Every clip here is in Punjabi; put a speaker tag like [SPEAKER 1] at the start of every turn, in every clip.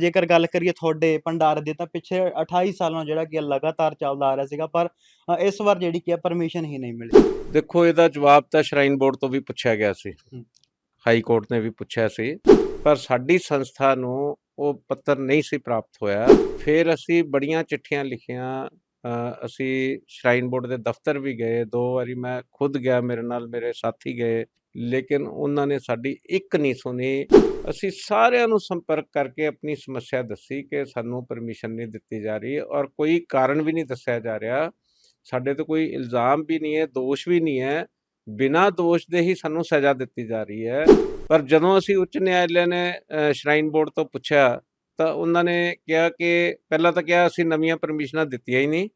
[SPEAKER 1] ਜੇਕਰ ਗੱਲ ਕਰੀਏ ਤੁਹਾਡੇ ਭੰਡਾਰੇ ਦੀ ਤਾਂ ਪਿੱਛੇ 28 ਸਾਲਾਂ ਜਿਹੜਾ ਕਿ ਲਗਾਤਾਰ ਚੱਲਦਾ ਆ ਰਿਹਾ ਸੀਗਾ ਪਰ ਇਸ ਵਾਰ ਜਿਹੜੀ ਕਿ ਪਰਮਿਸ਼ਨ ਹੀ ਨਹੀਂ ਮਿਲੀ।
[SPEAKER 2] ਦੇਖੋ ਇਹਦਾ ਜਵਾਬ ਤਾਂ ਸ਼ਰਾਈਨ ਬੋਰਡ ਤੋਂ ਵੀ ਪੁੱਛਿਆ ਗਿਆ ਸੀ। ਹਾਈ ਕੋਰਟ ਨੇ ਵੀ ਪੁੱਛਿਆ ਸੀ। ਪਰ ਸਾਡੀ ਸੰਸਥਾ ਨੂੰ ਉਹ ਪੱਤਰ ਨਹੀਂ ਸੀ ਪ੍ਰਾਪਤ ਹੋਇਆ। ਫਿਰ ਅਸੀਂ ਬੜੀਆਂ ਚਿੱਠੀਆਂ ਲਿਖੀਆਂ ਅਸੀਂ ਸ਼ਰਾਈਨ ਬੋਰਡ ਦੇ ਦਫ਼ਤਰ ਵੀ ਗਏ, ਦੋ ਵਾਰੀ ਮੈਂ ਖੁਦ ਗਿਆ ਮੇਰੇ ਨਾਲ, ਮੇਰੇ ਸਾਥੀ ਗਏ, ਲੇਕਿਨ ਉਹਨਾਂ ਨੇ ਸਾਡੀ ਇੱਕ ਨਹੀਂ ਸੁਣੀ। ਅਸੀਂ ਸਾਰਿਆਂ ਨੂੰ ਸੰਪਰਕ ਕਰਕੇ ਆਪਣੀ ਸਮੱਸਿਆ ਦੱਸੀ ਕਿ ਸਾਨੂੰ ਪਰਮਿਸ਼ਨ ਨਹੀਂ ਦਿੱਤੀ ਜਾ ਰਹੀ ਔਰ ਕੋਈ ਕਾਰਨ ਵੀ ਨਹੀਂ ਦੱਸਿਆ ਜਾ ਰਿਹਾ। ਸਾਡੇ ਤੇ ਕੋਈ ਇਲਜ਼ਾਮ ਵੀ ਨਹੀਂ ਹੈ, ਦੋਸ਼ ਵੀ ਨਹੀਂ ਹੈ। ਬਿਨਾਂ ਦੋਸ਼ ਦੇ ਹੀ ਸਾਨੂੰ ਸਜ਼ਾ ਦਿੱਤੀ ਜਾ ਰਹੀ ਹੈ। ਪਰ ਜਦੋਂ ਅਸੀਂ ਉੱਚ ਨਿਆਇਲੇ ਨੇ ਸ਼ਰਾਈਨ ਬੋਰਡ ਤੋਂ ਪੁੱਛਿਆ ਤਾਂ ਉਹਨਾਂ ਨੇ ਕਿਹਾ ਕਿ ਪਹਿਲਾਂ ਤਾਂ ਕਿਹਾ ਅਸੀਂ ਨਵੀਆਂ ਪਰਮਿਸ਼ਨਾਂ ਦਿੱਤੀਆਂ ਹੀ ਨਹੀਂ।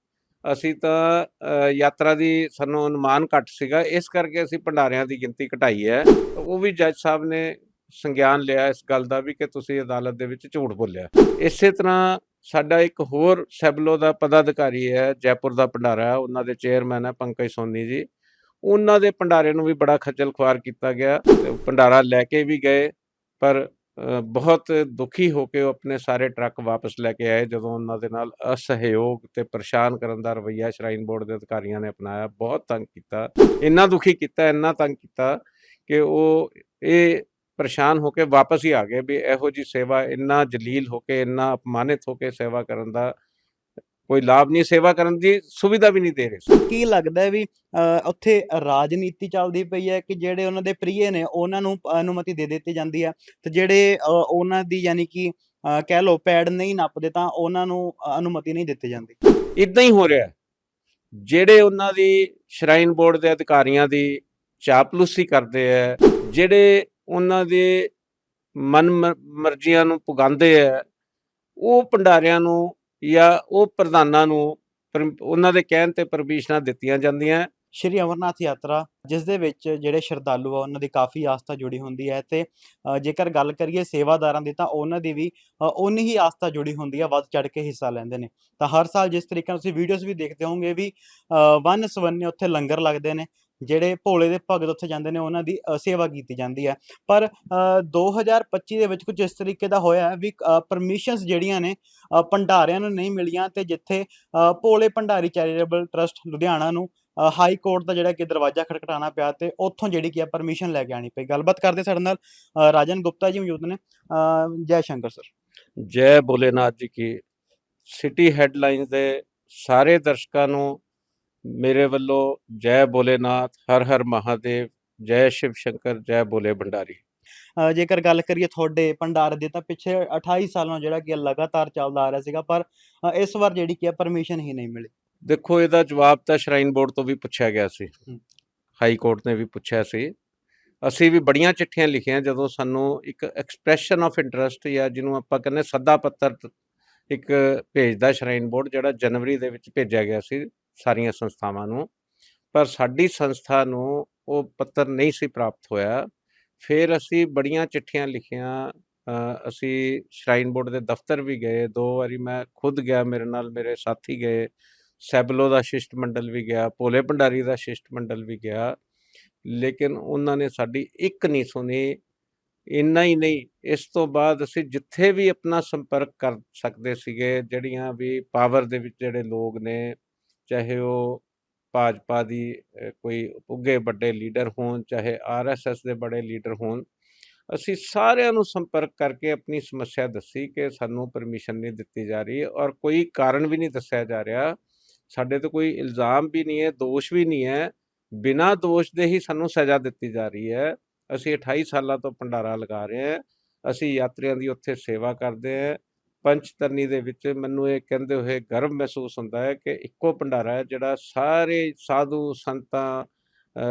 [SPEAKER 2] ਅਸੀਂ ਤਾਂ ਯਾਤਰਾ ਦੀ ਸਾਨੂੰ ਅਨੁਮਾਨ ਘੱਟ ਸੀਗਾ। ਇਸ ਕਰਕੇ ਅਸੀਂ ਭੰਡਾਰਿਆਂ ਦੀ ਗਿਣਤੀ ਘਟਾਈ ਹੈ। ਉਹ ਵੀ ਜੱਜ ਸਾਹਿਬ ਨੇ ਸੰਗਿਆਨ ਲਿਆ ਇਸ ਗੱਲ ਦਾ ਵੀ ਕਿ ਤੁਸੀਂ ਅਦਾਲਤ ਦੇ ਵਿੱਚ ਝੂਠ ਬੋਲਿਆ। ਇਸੇ ਤਰ੍ਹਾਂ ਸਾਡਾ ਇੱਕ ਹੋਰ ਸੈਬਲੋ ਦਾ ਪਦਾਧਿਕਾਰੀ ਹੈ, ਜੈਪੁਰ ਦਾ ਭੰਡਾਰਾ, ਉਹਨਾਂ ਦੇ ਚੇਅਰਮੈਨ ਹੈ ਪੰਕਜ ਸੋਨੀ ਜੀ। ਉਹਨਾਂ ਦੇ ਭੰਡਾਰੇ ਨੂੰ ਵੀ ਬੜਾ ਖੱਜਲ ਖੁਆਰ ਕੀਤਾ ਗਿਆ। ਤੇ ਭੰਡਾਰਾ ਲੈ ਕੇ ਵੀ ਗਏ, ਪਰ ਬਹੁਤ ਦੁਖੀ ਹੋ ਕੇ ਉਹ ਆਪਣੇ ਸਾਰੇ ਟਰੱਕ ਵਾਪਸ ਲੈ ਕੇ ਆਏ, ਜਦੋਂ ਉਹਨਾਂ ਦੇ ਨਾਲ ਅਸਹਿਯੋਗ ਤੇ ਪਰੇਸ਼ਾਨ ਕਰਨ ਦਾ ਰਵੱਈਆ ਸ਼ਰਾਈਨ ਬੋਰਡ ਦੇ ਅਧਿਕਾਰੀਆਂ ਨੇ ਅਪਣਾਇਆ। ਬਹੁਤ ਤੰਗ ਕੀਤਾ। ਇੰਨਾ ਦੁਖੀ ਕੀਤਾ, ਇੰਨਾ ਤੰਗ ਕੀਤਾ ਕਿ ਉਹ ਇਹ ਪਰੇਸ਼ਾਨ ਹੋ ਕੇ ਵਾਪਸ ਹੀ ਆ ਗਏ ਵੀ ਇਹੋ ਜੀ ਸੇਵਾ ਇੰਨਾ ਜਲੀਲ ਹੋ ਕੇ, ਇੰਨਾ ਅਪਮਾਨਿਤ ਹੋ ਕੇ ਸੇਵਾ ਕਰਨ ਦਾ ਕੋਈ ਲਾਭ ਨਹੀਂ ਸੇਵਾ ਕਰਨ ਦੀ ਸੁਵਿਧਾ ਵੀ ਨਹੀਂ ਦੇ ਰਹੇ
[SPEAKER 1] ਕੀ ਲੱਗਦਾ ਵੀ ਉੱਥੇ ਰਾਜਨੀਤੀ ਚੱਲਦੀ ਪਈ ਹੈ ਕਿ ਜਿਹੜੇ ਉਹਨਾਂ ਦੇ ਪ੍ਰਿਯ ਨੇ ਉਹਨਾਂ ਨੂੰ ਅਨੁਮਤੀ ਦੇ ਦਿੱਤੀ ਜਾਂਦੀ ਹੈ ਤੇ ਜਿਹੜੇ ਉਹਨਾਂ ਦੀ ਯਾਨੀ ਕਿ ਕਹਿ ਲਓ ਪੈੜ ਨਹੀਂ ਨੱਪਦੇ ਤਾਂ ਉਹਨਾਂ ਨੂੰ ਅਨੁਮਤੀ ਨਹੀਂ ਦਿੱਤੀ ਜਾਂਦੀ
[SPEAKER 2] ਇਦਾਂ ਹੀ ਹੋ ਰਿਹਾ। ਜਿਹੜੇ ਉਹਨਾਂ ਦੀ ਸ਼ਰਾਈਨ ਬੋਰਡ ਦੇ ਅਧਿਕਾਰੀਆਂ ਦੀ ਚਾਪਲੂਸੀ ਕਰਦੇ ਹੈ ਜਿਹੜੇ ਉਹਨਾਂ ਦੇ ਮਨ ਮਰਜ਼ੀਆਂ ਨੂੰ ਪੁਗਾਉਂਦੇ ਹੈ ਉਹ ਭੰਡਾਰਿਆਂ ਨੂੰ ਜਾਂ ਉਹ ਪ੍ਰਧਾਨਾਂ ਨੂੰ ਉਹਨਾਂ ਦੇ ਕਹਿਣ ਤੇ ਪਰਮਿਸ਼ਨਾਂ ਦਿੱਤੀਆਂ ਜਾਂਦੀਆਂ।
[SPEAKER 1] ਸ਼੍ਰੀ ਅਮਰਨਾਥ ਯਾਤਰਾ ਜਿਸ ਦੇ ਵਿੱਚ ਜਿਹੜੇ ਸ਼ਰਧਾਲੂ ਆ ਉਹਨਾਂ ਦੀ ਕਾਫੀ ਆਸਥਾ ਜੁੜੀ ਹੁੰਦੀ ਹੈ ਤੇ ਜੇਕਰ ਗੱਲ ਕਰੀਏ ਸੇਵਾਦਾਰਾਂ ਦੀ ਤਾਂ ਉਹਨਾਂ ਦੀ ਵੀ ਉਨੀ ਹੀ ਆਸਥਾ ਜੁੜੀ ਹੁੰਦੀ ਹੈ ਵੱਧ ਚੜ ਕੇ ਹਿੱਸਾ ਲੈਂਦੇ ਨੇ। ਤਾਂ ਹਰ ਸਾਲ ਜਿਸ ਤਰੀਕੇ ਨਾਲ ਤੁਸੀਂ ਵੀਡੀਓਜ਼ ਵੀ ਦੇਖਦੇ ਹੋਵੋਗੇ ਵੀ ਅ, ਵੰਨ ਸਵੰਨੇ ਉੱਥੇ ਲੰਗਰ ਲੱਗਦੇ ਨੇ ਜਿਹੜੇ ਭੋਲੇ ਦੇ ਭਗਤ ਉੱਥੇ ਜਾਂਦੇ ਨੇ ਉਹਨਾਂ ਦੀ ਅ, ਸੇਵਾ ਕੀਤੀ ਜਾਂਦੀ ਹੈ। ਪਰ ਅ, 2025 ਦੇ ਵਿੱਚ ਕੁਝ ਇਸ ਤਰੀਕੇ ਦਾ ਹੋਇਆ ਹੈ ਵੀ ਪਰਮਿਸ਼ਨਸ ਜਿਹੜੀਆਂ ਨੇ ਅ, ਭੰਡਾਰਿਆਂ ਨੂੰ ਨਹੀਂ ਮਿਲੀਆਂ ਤੇ ਜਿੱਥੇ ਅ, ਭੋਲੇ ਭੰਡਾਰੀ ਚੈਰੀਟੇਬਲ ਟਰਸਟ ਲੁਧਿਆਣਾ ਨੂੰ ਅ, ਹਾਈ ਕੋਰਟ ਦਾ ਜਿਹੜਾ ਕਿ ਦਰਵਾਜ਼ਾ ਖਟਖਟਾਉਣਾ ਪਿਆ ਤੇ ਉੱਥੋਂ ਜਿਹੜੀ ਕੀ ਆ ਪਰਮਿਸ਼ਨ ਲੈ ਕੇ ਆਣੀ ਪਈ। ਗੱਲਬਾਤ ਕਰਦੇ ਸਾਡੇ ਨਾਲ ਅ, ਰਾਜਨ ਗੁਪਤਾ ਜੀ ਮੌਜੂਦ ਨੇ। ਅ, ਜੈ ਸ਼ੰਕਰ ਸਰ
[SPEAKER 2] ਜੈ ਭੋਲੇਨਾਥ ਜੀ ਕੀ ਸਿਟੀ ਹੈਡਲਾਈਨਸ ਦੇ ਸਾਰੇ ਦਰਸ਼ਕਾਂ ਨੂੰ ਮੇਰੇ ਵੱਲੋਂ ਜੈ ਭੋਲੇਨਾਥ ਹਰ ਹਰ ਮਹਾਦੇਵ ਜੈ ਸ਼ਿਵ ਸ਼ੰਕਰ ਜੈ ਭੋਲੇ ਭੰਡਾਰੀ।
[SPEAKER 1] ਜੇਕਰ ਗੱਲ ਕਰੀਏ ਤੁਹਾਡੇ ਭੰਡਾਰੇ ਦੀ ਤਾਂ ਪਿੱਛੇ 28 ਸਾਲਾਂ ਜਿਹੜਾ ਕਿ ਲਗਾਤਾਰ ਚੱਲਦਾ ਆ ਰਿਹਾ ਸੀਗਾ ਪਰ ਇਸ ਵਾਰ ਜਿਹੜੀ ਕੀ ਪਰਮਿਸ਼ਨ ਹੀ ਨਹੀਂ ਮਿਲੀ।
[SPEAKER 2] ਦੇਖੋ ਇਹਦਾ ਜਵਾਬ ਤਾਂ ਸ਼ਰਾਈਨ ਬੋਰਡ ਤੋਂ ਵੀ ਪੁੱਛਿਆ ਗਿਆ ਸੀ। ਹਾਈ ਕੋਰਟ ਨੇ ਵੀ ਪੁੱਛਿਆ ਸੀ। ਅਸੀਂ ਵੀ ਬੜੀਆਂ ਚਿੱਠੀਆਂ ਲਿਖੀਆਂ ਜਦੋਂ ਸਾਨੂੰ ਇੱਕ ਐਕਸਪ੍ਰੈਸ਼ਨ ਆਫ ਇੰਟਰਸਟ ਜਾਂ ਜਿਹਨੂੰ ਆਪਾਂ ਕਹਿੰਦੇ ਸੱਦਾ ਪੱਤਰ ਇੱਕ ਭੇਜਦਾ ਸ਼ਰਾਈਨ ਬੋਰਡ ਜਿਹੜਾ ਜਨਵਰੀ ਦੇ ਵਿੱਚ ਭੇਜਿਆ ਗਿਆ ਸੀ। ਸਾਰੀਆਂ ਸੰਸਥਾਵਾਂ ਨੂੰ, ਪਰ ਸਾਡੀ ਸੰਸਥਾ ਨੂੰ ਉਹ ਪੱਤਰ ਨਹੀਂ ਸੀ ਪ੍ਰਾਪਤ ਹੋਇਆ। ਫਿਰ ਅਸੀਂ ਬੜੀਆਂ ਚਿੱਠੀਆਂ ਲਿਖੀਆਂ। ਅਸੀਂ ਸ਼ਰਾਈਨ ਬੋਰਡ ਦੇ ਦਫ਼ਤਰ ਵੀ ਗਏ। ਦੋ ਵਾਰੀ ਮੈਂ ਖੁਦ ਗਿਆ, ਮੇਰੇ ਨਾਲ ਮੇਰੇ ਸਾਥੀ ਗਏ। ਸੈਬਲੋ ਦਾ ਸ਼ਿਸ਼ਟ ਮੰਡਲ ਵੀ ਗਿਆ, ਭੋਲੇ ਭੰਡਾਰੀ ਦਾ ਸ਼ਿਸ਼ਟ ਮੰਡਲ ਵੀ ਗਿਆ। ਲੇਕਿਨ ਉਹਨਾਂ ਨੇ ਸਾਡੀ ਇੱਕ ਨਹੀਂ ਸੁਣੀ। ਇੰਨਾ ਹੀ ਨਹੀਂ, ਇਸ ਤੋਂ ਬਾਅਦ ਅਸੀਂ ਜਿੱਥੇ ਵੀ ਆਪਣਾ ਸੰਪਰਕ ਕਰ ਸਕਦੇ ਸੀਗੇ, ਜਿਹੜੀਆਂ ਵੀ ਪਾਵਰ ਦੇ ਵਿੱਚ ਜਿਹੜੇ ਲੋਕ ਨੇ ਚਾਹੇ ਉਹ ਭਾਜਪਾ ਦੀ ਕੋਈ ਉੱਘੇ ਵੱਡੇ ਲੀਡਰ ਹੋਣ, ਚਾਹੇ ਆਰਐਸਐਸ ਦੇ ਬੜੇ ਲੀਡਰ ਹੋਣ, ਅਸੀਂ ਸਾਰਿਆਂ ਨੂੰ ਸੰਪਰਕ ਕਰਕੇ ਆਪਣੀ ਸਮੱਸਿਆ ਦੱਸੀ ਕਿ ਸਾਨੂੰ ਪਰਮਿਸ਼ਨ ਨਹੀਂ ਦਿੱਤੀ ਜਾ ਰਹੀ ਔਰ ਕੋਈ ਕਾਰਨ ਵੀ ਨਹੀਂ ਦੱਸਿਆ ਜਾ ਰਿਹਾ। ਸਾਡੇ ਤੇ ਕੋਈ ਇਲਜ਼ਾਮ ਵੀ ਨਹੀਂ ਹੈ, ਦੋਸ਼ ਵੀ ਨਹੀਂ ਹੈ। ਬਿਨਾਂ ਦੋਸ਼ ਦੇ ਹੀ ਸਾਨੂੰ ਸਜ਼ਾ ਦਿੱਤੀ ਜਾ ਰਹੀ ਹੈ। ਅਸੀਂ 28 ਸਾਲਾਂ ਤੋਂ ਭੰਡਾਰਾ ਲਗਾ ਰਹੇ ਹਾਂ। ਅਸੀਂ ਯਾਤਰੀਆਂ ਦੀ ਉੱਥੇ ਸੇਵਾ ਕਰਦੇ ਹਾਂ। ਪੰਚਤਰਨੀ ਦੇ ਵਿੱਚ ਮੈਨੂੰ ਇਹ ਕਹਿੰਦੇ ਹੋਏ ਗਰਵ ਮਹਿਸੂਸ ਹੁੰਦਾ ਹੈ ਕਿ ਇੱਕੋ ਭੰਡਾਰਾ ਹੈ ਜਿਹੜਾ ਸਾਰੇ ਸਾਧੂ ਸੰਤਾਂ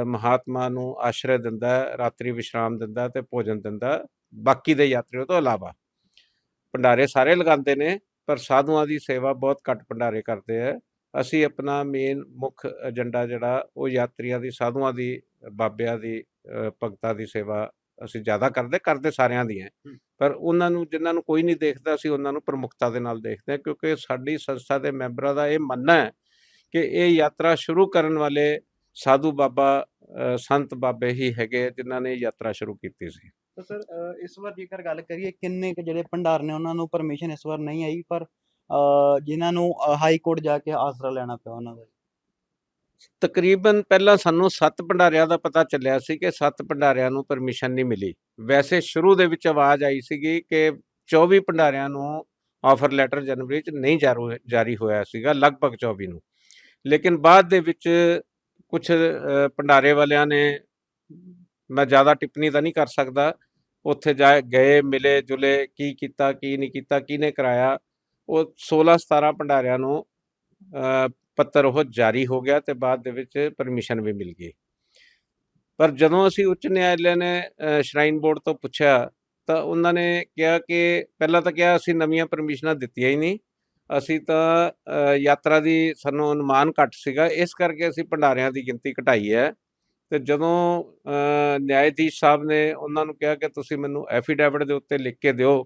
[SPEAKER 2] ਮਹਾਤਮਾ ਨੂੰ ਆਸ਼ਰੈ ਦਿੰਦਾ ਹੈ, ਰਾਤਰੀ ਵਿਸ਼ਰਾਮ ਦਿੰਦਾ ਹੈ ਤੇ ਭੋਜਨ ਦਿੰਦਾ ਬਾਕੀ ਦੇ ਯਾਤਰੀਆਂ ਤੋਂ ਇਲਾਵਾ ਭੰਡਾਰੇ ਸਾਰੇ ਲਗਾਉਂਦੇ ਨੇ, ਪਰ ਸਾਧੂਆਂ ਦੀ ਸੇਵਾ ਬਹੁਤ ਘੱਟ ਭੰਡਾਰੇ ਕਰਦੇ ਹੈ। ਅਸੀਂ ਆਪਣਾ ਮੇਨ ਮੁੱਖ ਏਜੰਡਾ ਜਿਹੜਾ, ਉਹ ਯਾਤਰੀਆਂ ਦੀ, ਸਾਧੂਆਂ ਦੀ, ਬਾਬਿਆਂ ਦੀ ਭਗਤਾਂ ਦੀ ਸੇਵਾ ਅਸੀਂ ਜ਼ਿਆਦਾ ਕਰਦੇ ਕਰਦੇ ਸਾਰਿਆਂ ਦੀ ਹੈ। ਪਰ ਉਹਨਾਂ ਨੂੰ ਜਿਨ੍ਹਾਂ ਨੂੰ ਕੋਈ ਨਹੀਂ ਦੇਖਦਾ ਅਸੀਂ ਉਹਨਾਂ ਨੂੰ ਪ੍ਰਮੁਖਤਾ ਦੇ ਨਾਲ ਦੇਖਦੇ ਹਾਂ ਕਿਉਂਕਿ ਸਾਡੀ ਸੰਸਥਾ ਦੇ ਮੈਂਬਰਾਂ ਦਾ ਇਹ ਮੰਨਣਾ ਹੈ ਕਿ ਇਹ ਯਾਤਰਾ ਸ਼ੁਰੂ ਕਰਨ ਵਾਲੇ ਸਾਧੂ ਬਾਬਾ ਸੰਤ ਬਾਬੇ ਹੀ ਹੈਗੇ ਜਿਨ੍ਹਾਂ ਨੇ ਯਾਤਰਾ ਸ਼ੁਰੂ ਕੀਤੀ ਸੀ।
[SPEAKER 1] ਤਾਂ ਸਰ ਇਸ ਵਾਰ ਜੇਕਰ ਗੱਲ ਕਰੀਏ ਕਿੰਨੇ ਕੁ ਜਿਹੜੇ ਭੰਡਾਰ ਨੇ ਉਹਨਾਂ ਨੂੰ ਪਰਮਿਸ਼ਨ ਇਸ ਵਾਰ ਨਹੀਂ ਆਈ ਪਰ ਅ, ਜਿਨ੍ਹਾਂ ਨੂੰ ਹਾਈ ਕੋਰਟ ਜਾ ਕੇ ਆਸਰਾ ਲੈਣਾ ਪਿਆ ਉਹਨਾਂ ਦਾ?
[SPEAKER 2] ਤਕਰੀਬਨ ਪਹਿਲਾਂ ਸਾਨੂੰ ਸੱਤ ਭੰਡਾਰਿਆਂ ਦਾ ਪਤਾ ਚੱਲਿਆ ਸੀ ਕਿ ਸੱਤ ਭੰਡਾਰਿਆਂ ਨੂੰ ਪਰਮਿਸ਼ਨ ਨਹੀਂ ਮਿਲੀ। ਵੈਸੇ ਸ਼ੁਰੂ ਦੇ ਵਿੱਚ ਆਵਾਜ਼ ਆਈ ਸੀਗੀ ਕਿ 24 ਭੰਡਾਰਿਆਂ ਨੂੰ ਆਫਰ ਲੈਟਰ ਜਨਵਰੀ ਚ ਨਹੀਂ ਜਾਰੂ- ਜਾਰੀ ਹੋਇਆ ਸੀਗਾ, ਲਗਭਗ 24 ਨੂੰ। ਲੇਕਿਨ ਬਾਅਦ ਦੇ ਵਿੱਚ ਕੁਝ ਭੰਡਾਰੇ ਵਾਲਿਆਂ ਨੇ ਮੈਂ ਜ਼ਿਆਦਾ ਟਿੱਪਣੀ ਤਾਂ ਨਹੀਂ ਕਰ ਸਕਦਾ। ਉੱਥੇ ਜਾ ਗਏ, ਮਿਲੇ, ਜੁਲੇ, ਕੀ ਕੀਤਾ, ਕੀ ਨਹੀਂ ਕੀਤਾ, ਕਿਹਨੇ ਕਰਾਇਆ। ਉਹ 16 17 ਭੰਡਾਰਿਆਂ ਨੂੰ ਪੱਤਰ ਉਹ ਜਾਰੀ ਹੋ ਗਿਆ ਤੇ ਬਾਅਦ ਦੇ ਵਿੱਚ ਪਰਮਿਸ਼ਨ ਵੀ ਮਿਲ ਗਈ। ਪਰ ਜਦੋਂ ਅਸੀਂ ਉੱਚ ਨਿਆਇਲੇ ਨੇ ਸ਼ਰਾਈਨ ਬੋਰਡ ਤੋਂ ਪੁੱਛਿਆ, ਤਾਂ ਉਹਨਾਂ ਨੇ ਕਿਹਾ ਕਿ ਪਹਿਲਾਂ ਤਾਂ ਕਿਹਾ ਅਸੀਂ ਨਵੀਆਂ ਪਰਮਿਸ਼ਨਾਂ ਦਿੱਤੀਆਂ ਹੀ ਨਹੀਂ। ਅਸੀਂ ਤਾਂ ਯਾਤਰਾ ਦੀ ਸਾਨੂੰ ਅਨੁਮਾਨ ਘੱਟ ਸੀਗਾ। ਇਸ ਕਰਕੇ ਅਸੀਂ ਭੰਡਾਰਿਆਂ ਦੀ ਗਿਣਤੀ ਘਟਾਈ ਹੈ। ਤੇ ਜਦੋਂ ਨਿਆਇਧੀਸ਼ ਸਾਹਿਬ ਨੇ ਉਹਨਾਂ ਨੂੰ ਕਿਹਾ ਕਿ ਤੁਸੀਂ ਮੈਨੂੰ ਐਫੀਡੈਵਿਟ ਦੇ ਉੱਤੇ ਲਿਖ ਕੇ ਦਿਓ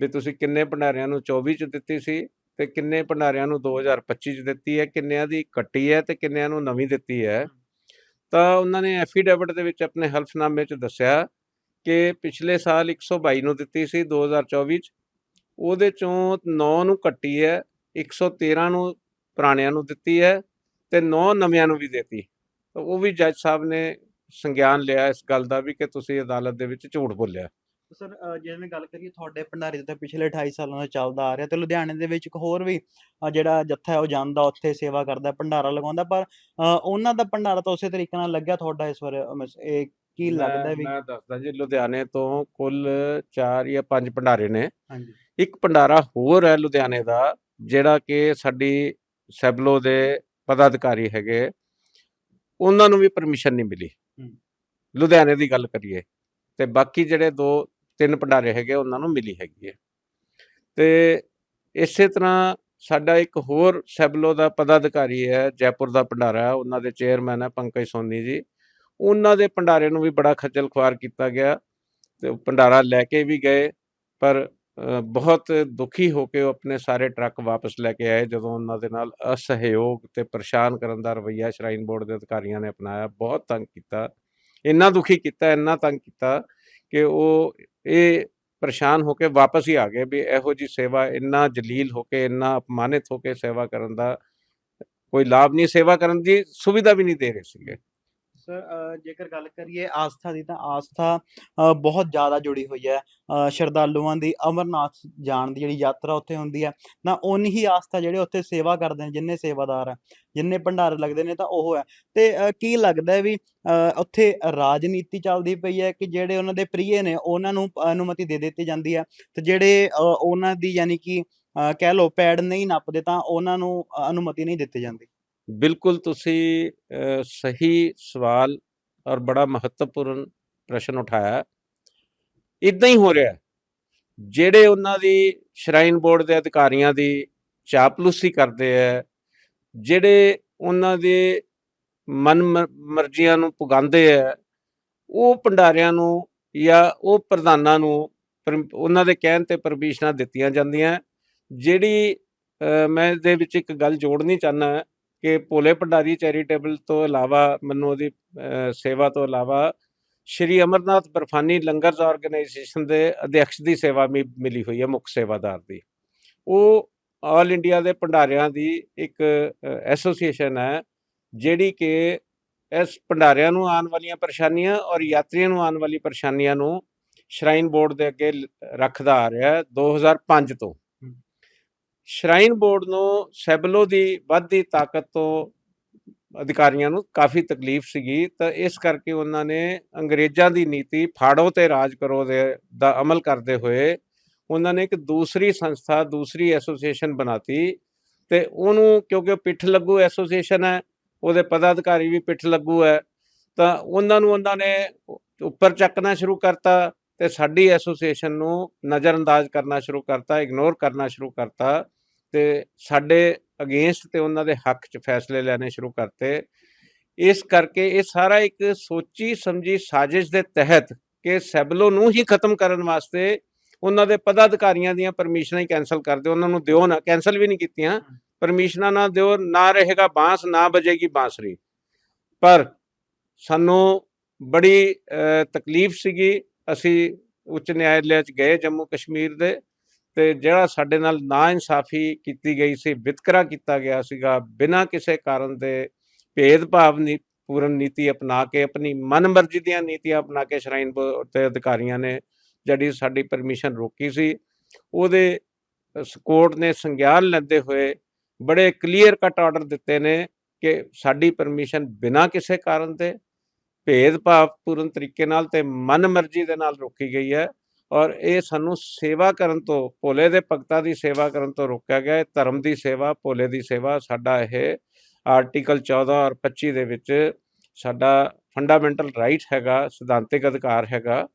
[SPEAKER 2] ਵੀ ਤੁਸੀਂ ਕਿੰਨੇ ਭੰਡਾਰਿਆਂ ਨੂੰ 24 ਚ ਦਿੱਤੀ ਸੀ ਤੇ ਕਿੰਨੇ ਭੰਡਾਰਿਆਂ ਨੂੰ 2025 ਚ ਦਿੱਤੀ ਹੈ ਕਿੰਨਿਆਂ ਦੀ ਕੱਟੀ ਹੈ ਤੇ ਕਿੰਨਿਆਂ ਨੂੰ ਨਵੀਂ ਦਿੱਤੀ ਹੈ। ਤਾਂ ਉਹਨਾਂ ਨੇ ਐਫੀਡੈਵਿਟ ਦੇ ਵਿੱਚ ਆਪਣੇ ਹਲਫਨਾਮੇ ਚ ਦੱਸਿਆ ਕਿ ਪਿਛਲੇ ਸਾਲ 122 ਨੂੰ ਦਿੱਤੀ ਸੀ 2024 ਚ। ਉਹਦੇ ਚੋਂ 9 ਨੂੰ ਕੱਟੀ ਹੈ 113 ਨੂੰ ਪੁਰਾਣਿਆਂ ਨੂੰ ਦਿੱਤੀ ਹੈ ਤੇ 9 ਨਵਿਆਂ ਨੂੰ ਵੀ ਦਿੱਤੀ। ਤਾਂ ਉਹ ਵੀ ਜੱਜ ਸਾਹਿਬ ਨੇ ਸੰਗਿਆਨ ਲਿਆ ਇਸ ਗੱਲ ਦਾ ਵੀ ਕਿ ਤੁਸੀਂ ਅਦਾਲਤ ਦੇ ਵਿੱਚ ਝੂਠ ਬੋਲਿਆ।
[SPEAKER 1] ਸਰ ਜਿਵੇਂ ਗੱਲ ਕਰੀਏ ਤੁਹਾਡੇ ਭੰਡਾਰੇ ਤਾਂ ਪਿਛਲੇ 28 ਸਾਲਾਂ ਤੋਂ ਚੱਲਦਾ ਆ ਰਿਹਾ ਤੇ ਲੁਧਿਆਣੇ ਦੇ ਵਿੱਚ ਇੱਕ ਹੋਰ ਵੀ ਅ, ਜਿਹੜਾ ਜੱਥਾ ਹੈ ਉਹ ਜਾਂਦਾ ਉੱਥੇ ਸੇਵਾ ਕਰਦਾ ਭੰਡਾਰਾ ਲਗਾਉਂਦਾ ਪਰ ਅ, ਉਹਨਾਂ ਦਾ ਭੰਡਾਰਾ ਤਾਂ ਉਸੇ ਤਰੀਕੇ ਨਾਲ ਲੱਗਿਆ ਤੁਹਾਡਾ ਇਸ ਵਾਰ ਇਹ ਕੀ ਲੱਗਦਾ ਵੀ?
[SPEAKER 2] ਮੈਂ ਦੱਸਦਾ ਜੀ ਲੁਧਿਆਣੇ ਤੋਂ ਕੁੱਲ 4 ਜਾਂ 5 ਭੰਡਾਰੇ ਨੇ।
[SPEAKER 1] ਹਾਂਜੀ।
[SPEAKER 2] ਇੱਕ ਭੰਡਾਰਾ ਹੋਰ ਹੈ ਲੁਧਿਆਣੇ ਦਾ ਜਿਹੜਾ ਕਿ ਸਾਡੀ ਸੈਬਲੋ ਦੇ ਪਦਾਧਿਕਾਰੀ ਹੈਗੇ ਉਹਨਾਂ ਨੂੰ ਵੀ ਪਰਮਿਸ਼ਨ ਨਹੀਂ ਮਿਲੀ।
[SPEAKER 1] ਹੂੰ।
[SPEAKER 2] ਲੁਧਿਆਣੇ ਦੀ ਗੱਲ ਕਰੀਏ ਤੇ ਬਾਕੀ ਜਿਹੜੇ ਦੋ ਤਿੰਨ ਭੰਡਾਰੇ ਹੈਗੇ ਉਹਨਾਂ ਨੂੰ ਮਿਲੀ ਹੈਗੀ ਹੈ ਤੇ ਇਸੇ ਤਰ੍ਹਾਂ ਸਾਡਾ ਇੱਕ ਹੋਰ ਸੈਬਲੋ ਦਾ ਪਦਾਧਿਕਾਰੀ ਹੈ, ਜੈਪੁਰ ਦਾ ਭੰਡਾਰਾ ਉਹਨਾਂ ਦੇ ਚੇਅਰਮੈਨ ਹੈ ਪੰਕਜ ਸੋਨੀ ਜੀ। ਉਹਨਾਂ ਦੇ ਭੰਡਾਰੇ ਨੂੰ ਵੀ ਬੜਾ ਖੱਜਲ ਖੁਆਰ ਕੀਤਾ ਗਿਆ ਤੇ ਭੰਡਾਰਾ ਲੈ ਕੇ ਵੀ ਗਏ, ਪਰ ਬਹੁਤ ਦੁਖੀ ਹੋ ਕੇ ਉਹ ਆਪਣੇ ਸਾਰੇ ਟਰੱਕ ਵਾਪਸ ਲੈ ਕੇ ਆਏ, ਜਦੋਂ ਉਹਨਾਂ ਦੇ ਨਾਲ ਅਸਹਿਯੋਗ ਤੇ ਪਰੇਸ਼ਾਨ ਕਰਨ ਦਾ ਰਵੱਈਆ ਸ਼ਰਾਈਨ ਬੋਰਡ ਦੇ ਅਧਿਕਾਰੀਆਂ ਨੇ ਅਪਣਾਇਆ, ਬਹੁਤ ਤੰਗ ਕੀਤਾ। ਇੰਨਾ ਦੁਖੀ ਕੀਤਾ, ਇੰਨਾ ਤੰਗ ਕੀਤਾ ਕਿ ਉਹ ਇਹ ਪਰੇਸ਼ਾਨ ਹੋ ਕੇ ਵਾਪਸ ਹੀ ਆ ਗਏ ਵੀ ਇਹੋ ਜੀ ਸੇਵਾ ਇੰਨਾ ਜਲੀਲ ਹੋ ਕੇ, ਇੰਨਾ ਅਪਮਾਨਿਤ ਹੋ ਕੇ ਸੇਵਾ ਕਰਨ ਦਾ ਕੋਈ ਲਾਭ ਨਹੀਂ, ਸੇਵਾ ਕਰਨ ਦੀ ਸੁਵਿਧਾ ਵੀ ਨਹੀਂ ਦੇ ਰਹੇ ਸੀਗੇ।
[SPEAKER 1] ਸਰ ਜੇਕਰ ਗੱਲ ਕਰੀਏ ਆਸਥਾ ਦੀ ਤਾਂ ਆਸਥਾ ਅ, ਬਹੁਤ ਜ਼ਿਆਦਾ ਜੁੜੀ ਹੋਈ ਹੈ। ਸ਼ਰਧਾਲੂਆਂ ਦੀ ਅਮਰਨਾਥ ਜਾਣ ਦੀ ਜਿਹੜੀ ਯਾਤਰਾ ਉੱਥੇ ਹੁੰਦੀ ਹੈ ਨਾ ਉਨੀ ਹੀ ਆਸਥਾ ਜਿਹੜੇ ਉੱਥੇ ਸੇਵਾ ਕਰਦੇ ਨੇ ਜਿੰਨੇ ਸੇਵਾਦਾਰ ਹੈ ਜਿੰਨੇ ਭੰਡਾਰੇ ਲੱਗਦੇ ਨੇ ਤਾਂ ਉਹ ਹੈ। ਤੇ ਕੀ ਲੱਗਦਾ ਹੈ ਵੀ ਅ, ਉੱਥੇ ਰਾਜਨੀਤੀ ਚੱਲਦੀ ਪਈ ਹੈ ਕਿ ਜਿਹੜੇ ਉਹਨਾਂ ਦੇ ਪ੍ਰੀਏ ਨੇ ਉਹਨਾਂ ਨੂੰ ਅਨੁਮਤੀ ਦੇ ਦਿੱਤੀ ਜਾਂਦੀ ਹੈ? ਤੇ ਜਿਹੜੇ ਉਹਨਾਂ ਦੀ ਯਾਨੀ ਕਿ ਅ, ਕਹਿ ਲਓ ਪੈੜ ਨਹੀਂ ਨੱਪਦੇ ਤਾਂ ਉਹਨਾਂ ਨੂੰ ਅਨੁਮਤੀ ਨਹੀਂ ਦਿੱਤੀ ਜਾਂਦੀ।
[SPEAKER 2] ਬਿਲਕੁਲ ਤੁਸੀਂ ਸਹੀ ਸਵਾਲ ਔਰ ਬੜਾ ਮਹੱਤਵਪੂਰਨ ਪ੍ਰਸ਼ਨ ਉਠਾਇਆ। ਇਦਾਂ ਹੀ ਹੋ ਰਿਹਾ ਜਿਹੜੇ ਉਹਨਾਂ ਦੀ ਸ਼ਰਾਈਨ ਬੋਰਡ ਦੇ ਅਧਿਕਾਰੀਆਂ ਦੀ ਚਾਪਲੂਸੀ ਕਰਦੇ ਹੈ ਜਿਹੜੇ ਉਹਨਾਂ ਦੇ ਮਨ ਮ- ਮਰਜ਼ੀਆਂ ਨੂੰ ਪੁਗਾਉਂਦੇ ਹੈ ਉਹ ਭੰਡਾਰਿਆਂ ਨੂੰ ਜਾਂ ਉਹ ਪ੍ਰਧਾਨਾਂ ਨੂੰ ਪਰ- ਉਹਨਾਂ ਦੇ ਕਹਿਣ ਤੇ ਪਰਮਿਸ਼ਨਾਂ ਦਿੱਤੀਆਂ ਜਾਂਦੀਆਂ। ਜਿਹੜੀ ਮੈਂ ਇਹਦੇ ਵਿੱਚ ਇੱਕ ਗੱਲ ਜੋੜਨੀ ਚਾਹੁੰਦਾ ਕਿ ਭੋਲੇ ਭੰਡਾਰੀ ਚੈਰੀਟੇਬਲ ਤੋਂ ਇਲਾਵਾ ਮੈਨੂੰ ਉਹਦੀ ਸੇਵਾ ਤੋਂ ਇਲਾਵਾ ਸ਼੍ਰੀ ਅਮਰਨਾਥ ਬਰਫਾਨੀ ਲੰਗਰਜ਼ ਆਰਗੇਨਾਈਜੇਸ਼ਨ ਦੇ ਅਧਿਕਸ਼ ਦੀ ਸੇਵਾ ਵੀ ਮਿਲੀ ਹੋਈ ਹੈ, ਮੁੱਖ ਸੇਵਾਦਾਰ ਦੀ। ਉਹ ਆਲ ਇੰਡੀਆ ਦੇ ਭੰਡਾਰਿਆਂ ਦੀ ਇੱਕ ਐਸੋਸੀਏਸ਼ਨ ਹੈ, ਜਿਹੜੀ ਕਿ ਇਸ ਭੰਡਾਰਿਆਂ ਨੂੰ ਆਉਣ ਵਾਲੀਆਂ ਪਰੇਸ਼ਾਨੀਆਂ ਔਰ ਯਾਤਰੀਆਂ ਨੂੰ ਆਉਣ ਵਾਲੀ ਪਰੇਸ਼ਾਨੀਆਂ ਨੂੰ ਸ਼ਰਾਈਨ ਬੋਰਡ ਦੇ ਅੱਗੇ ਰੱਖਦਾ ਆ ਰਿਹਾ ਹੈ 2005 ਤੋਂ। ਸ਼ਰਾਈਨ ਬੋਰਡ ਨੂੰ ਸੈਬਲੋ ਦੀ ਵੱਧਦੀ ਤਾਕਤ ਤੋਂ ਅਧਿਕਾਰੀਆਂ ਨੂੰ ਕਾਫੀ ਤਕਲੀਫ ਸੀਗੀ, ਤਾਂ ਇਸ ਕਰਕੇ ਉਹਨਾਂ ਨੇ ਅੰਗਰੇਜ਼ਾਂ ਦੀ ਨੀਤੀ ਫਾੜੋ ਤੇ ਰਾਜ ਕਰੋ ਦੇ ਦਾ ਅਮਲ ਕਰਦੇ ਹੋਏ ਉਹਨਾਂ ਨੇ ਇੱਕ ਦੂਸਰੀ ਸੰਸਥਾ, ਦੂਸਰੀ ਐਸੋਸੀਏਸ਼ਨ ਬਣਾਤੀ ਤੇ ਉਹਨੂੰ ਕਿਉਂਕਿ ਉਹ ਪਿੱਠ ਲੱਗੂ ਐਸੋਸੀਏਸ਼ਨ ਹੈ, ਉਹਦੇ ਪਦਾਧਿਕਾਰੀ ਵੀ ਪਿੱਠ ਲੱਗੂ ਹੈ, ਤਾਂ ਉਹਨਾਂ ਨੂੰ ਉਹਨਾਂ ਨੇ ਉੱਪਰ ਚੱਕਣਾ ਸ਼ੁਰੂ ਕਰਤਾ ਤੇ ਸਾਡੀ ਐਸੋਸੀਏਸ਼ਨ ਨੂੰ ਨਜ਼ਰਅੰਦਾਜ਼ ਕਰਨਾ ਸ਼ੁਰੂ ਕਰਤਾ, ਇਗਨੋਰ ਕਰਨਾ ਸ਼ੁਰੂ ਕਰਤਾ। ਤੇ ਸਾਡੇ ਅਗੇਂਸਟ ਤੇ ਉਹਨਾਂ ਦੇ ਹੱਕ 'ਚ ਫੈਸਲੇ ਲੈਣੇ ਸ਼ੁਰੂ ਕਰਤੇ। ਇਸ ਕਰਕੇ ਇਹ ਸਾਰਾ ਇੱਕ ਸੋਚੀ ਸਮਝੀ ਸਾਜ਼ਿਸ਼ ਦੇ ਤਹਿਤ ਕਿ ਸੈਬਲੋ ਨੂੰ ਹੀ ਖਤਮ ਕਰਨ ਵਾਸਤੇ ਉਹਨਾਂ ਦੇ ਪਦਾਧਿਕਾਰੀਆਂ ਦੀਆਂ ਪਰਮਿਸ਼ਨਾਂ ਹੀ ਕੈਨਸਲ ਕਰ ਦਿਓ। ਉਹਨਾਂ ਨੂੰ ਦਿਓ ਨਾ ਕੈਨਸਲ ਵੀ ਨਹੀਂ ਕੀਤੀਆਂ। ਪਰਮਿਸ਼ਨਾਂ ਨਾ ਦਿਓ, ਨਾ ਰਹੇਗਾ ਬਾਂਸ, ਨਾ ਬਜੇਗੀ ਬਾਂਸਰੀ। ਪਰ ਸਾਨੂੰ ਬੜੀ ਤਕਲੀਫ ਸੀਗੀ। ਅਸੀਂ ਉੱਚ ਨਿਆਇਲਿਆ 'ਚ ਗਏ ਜੰਮੂ ਕਸ਼ਮੀਰ ਦੇ। ਤੇ ਜਿਹੜਾ ਸਾਡੇ ਨਾਲ ਨਾ ਇਨਸਾਫੀ ਕੀਤੀ ਗਈ ਸੀ, ਵਿਤਕਰਾ ਕੀਤਾ ਗਿਆ ਸੀਗਾ, ਬਿਨਾਂ ਕਿਸੇ ਕਾਰਨ ਦੇ ਭੇਦਭਾਵ ਨੀ, ਪੂਰਨ ਨੀਤੀ ਅਪਣਾ ਕੇ ਆਪਣੀ ਮਨਮਰਜ਼ੀ ਦੀਆਂ ਨੀਤੀਆਂ ਅਪਣਾ ਕੇ ਸ਼ਰਾਈਨ ਬੋਰਡ ਦੇ ਅਧਿਕਾਰੀਆਂ ਨੇ ਜਿਹੜੀ ਸਾਡੀ ਪਰਮਿਸ਼ਨ ਰੋਕੀ ਸੀ, ਉਹਦੇ ਕੋਰਟ ਨੇ ਸੰਗਿਆਨ ਲੈਂਦੇ ਹੋਏ ਬੜੇ ਕਲੀਅਰ ਕੱਟ ਆਰਡਰ ਦਿੱਤੇ ਨੇ ਕਿ ਸਾਡੀ ਪਰਮਿਸ਼ਨ ਬਿਨਾਂ ਕਿਸੇ ਕਾਰਨ ਦੇ ਭੇਦਭਾਵ ਪੂਰਨ ਤਰੀਕੇ ਨਾਲ ਤੇ ਮਨਮਰਜ਼ੀ ਦੇ ਨਾਲ ਰੋਕੀ ਗਈ ਹੈ। ਔਰ ਇਹ ਸਾਨੂੰ ਸੇਵਾ ਕਰਨ ਤੋਂ ਭੋਲੇ ਦੇ ਭਗਤਾਂ ਦੀ ਸੇਵਾ ਕਰਨ ਤੋਂ ਰੋਕਿਆ ਗਿਆ ਹੈ। ਧਰਮ ਦੀ ਸੇਵਾ ਭੋਲੇ ਦੀ ਸੇਵਾ ਸਾਡਾ ਇਹ ਆਰਟੀਕਲ 14 ਔਰ 25 ਦੇ ਵਿੱਚ ਸਾਡਾ ਫੰਡਾਮੈਂਟਲ ਰਾਈਟ ਹੈਗਾ ਸਿਧਾਂਤਿਕ ਅਧਿਕਾਰ ਹੈਗਾ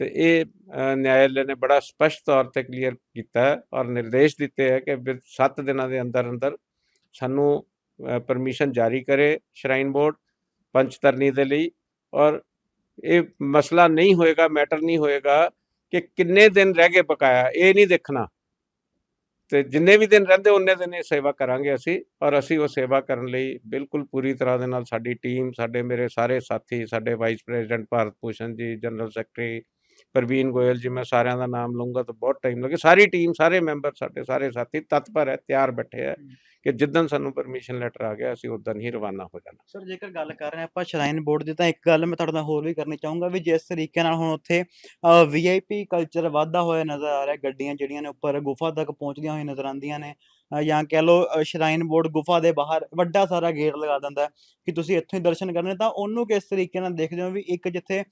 [SPEAKER 2] ਤੇ ਇਹ ਅ, ਨਿਆਇਲੇ ਨੇ ਬੜਾ ਸਪਸ਼ਟ ਤੌਰ ਤੇ ਕਲੀਅਰ ਕੀਤਾ ਔਰ ਨਿਰਦੇਸ਼ ਦਿੱਤੇ ਹੈ ਕਿ 7 ਦਿਨਾਂ ਦੇ ਅੰਦਰ ਅੰਦਰ ਸਾਨੂੰ ਪਰਮਿਸ਼ਨ ਜਾਰੀ ਕਰੇ ਸ਼ਰਾਈਨ ਬੋਰਡ ਪੰਚਤਰਨੀ ਦੇ ਲਈ ਔਰ ਇਹ ਮਸਲਾ ਨਹੀਂ ਹੋਏਗਾ ਮੈਟਰ ਨਹੀਂ ਹੋਏਗਾ ਕਿ ਕਿੰਨੇ ਦਿਨ ਰਹਿ ਗਏ ਬਕਾਇਆ ਇਹ ਨਹੀਂ ਦੇਖਣਾ। ਤੇ ਜਿੰਨੇ ਵੀ ਦਿਨ ਰਹਿੰਦੇ, ਉਹਨੇ ਦਿਨ ਇਹ ਸੇਵਾ ਕਰਾਂਗੇ ਅਸੀਂ, ਔਰ ਅਸੀਂ ਉਹ ਸੇਵਾ ਕਰਨ ਲਈ ਬਿਲਕੁਲ ਪੂਰੀ ਤਰ੍ਹਾਂ ਦੇ ਨਾਲ ਸਾਡੀ ਟੀਮ, ਸਾਡੇ ਮੇਰੇ ਸਾਰੇ ਸਾਥੀ, ਸਾਡੇ ਵਾਈਸ ਪ੍ਰੈਜ਼ੀਡੈਂਟ ਭਾਰਤ ਭੂਸ਼ਣ ਜੀ ਜਨਰਲ ਸੈਕਟਰੀ ਪ੍ਰਵੀਨ ਗੋਇਲ ਜੀ ਮੈਂ ਸਾਰਿਆਂ ਦਾ ਨਾਮ ਲਵਾਂਗਾ ਤਾਂ ਬਹੁਤ ਟਾਈਮ ਲੱਗੇ। ਸਾਰੀ ਟੀਮ ਸਾਰੇ ਮੈਂਬਰ ਸਾਡੇ ਸਾਰੇ ਸਾਥੀ ਤਤਪਰ ਹੈ ਤਿਆਰ ਬੈਠੇ ਹੈ ਕਿ ਜਿੱਦਣ ਸਾਨੂੰ ਪਰਮਿਸ਼ਨ ਲੈਟਰ ਆ ਗਿਆ ਅਸੀਂ ਉਦੋਂ ਹੀ ਰਵਾਨਾ ਹੋ ਜਾਣਾ।
[SPEAKER 1] ਸਰ ਜੇਕਰ ਗੱਲ ਕਰ ਰਹੇ ਆਪਾਂ ਸ਼ਰਾਈਨ ਬੋਰਡ ਦੀ ਤਾਂ ਇੱਕ ਗੱਲ ਮੈਂ ਤੁਹਾਡੇ ਨਾਲ ਹੋਰ ਵੀ ਕਰਨੀ ਚਾਹੂੰਗਾ ਵੀ ਜਿਸ ਤਰੀਕੇ ਨਾਲ ਹੁਣ ਉੱਥੇ ਵੀਆਈਪੀ ਕਲਚਰ ਵਾਧਾ ਹੋਇਆ ਨਜ਼ਰ ਆ ਰਿਹਾ ਗੱਡੀਆਂ ਜਿਹੜੀਆਂ ਨੇ ਉੱਪਰ ਗੁਫਾ ਤੱਕ ਪਹੁੰਚਦੀਆਂ ਹੋਈਆਂ ਨਜ਼ਰ ਆਉਂਦੀਆਂ ਨੇ ਜਾਂ ਕਹਿ ਲੋ ਸ਼ਰਾਈਨ ਬੋਰਡ ਗੁਫਾ ਦੇ ਬਾਹਰ ਵੱਡਾ ਸਾਰਾ ਗੇਟ ਲਗਾ ਦਿੰਦਾ ਕਿ ਤੁਸੀਂ ਇੱਥੋਂ ਹੀ ਦਰਸ਼ਨ ਕਰਨੇ, ਤਾਂ ਉਹਨੂੰ ਕਿਸ ਤਰੀਕੇ ਨਾਲ ਦੇਖਦੇ ਹੋ ਵੀ ਇੱਕ ਜਿੱਥੇ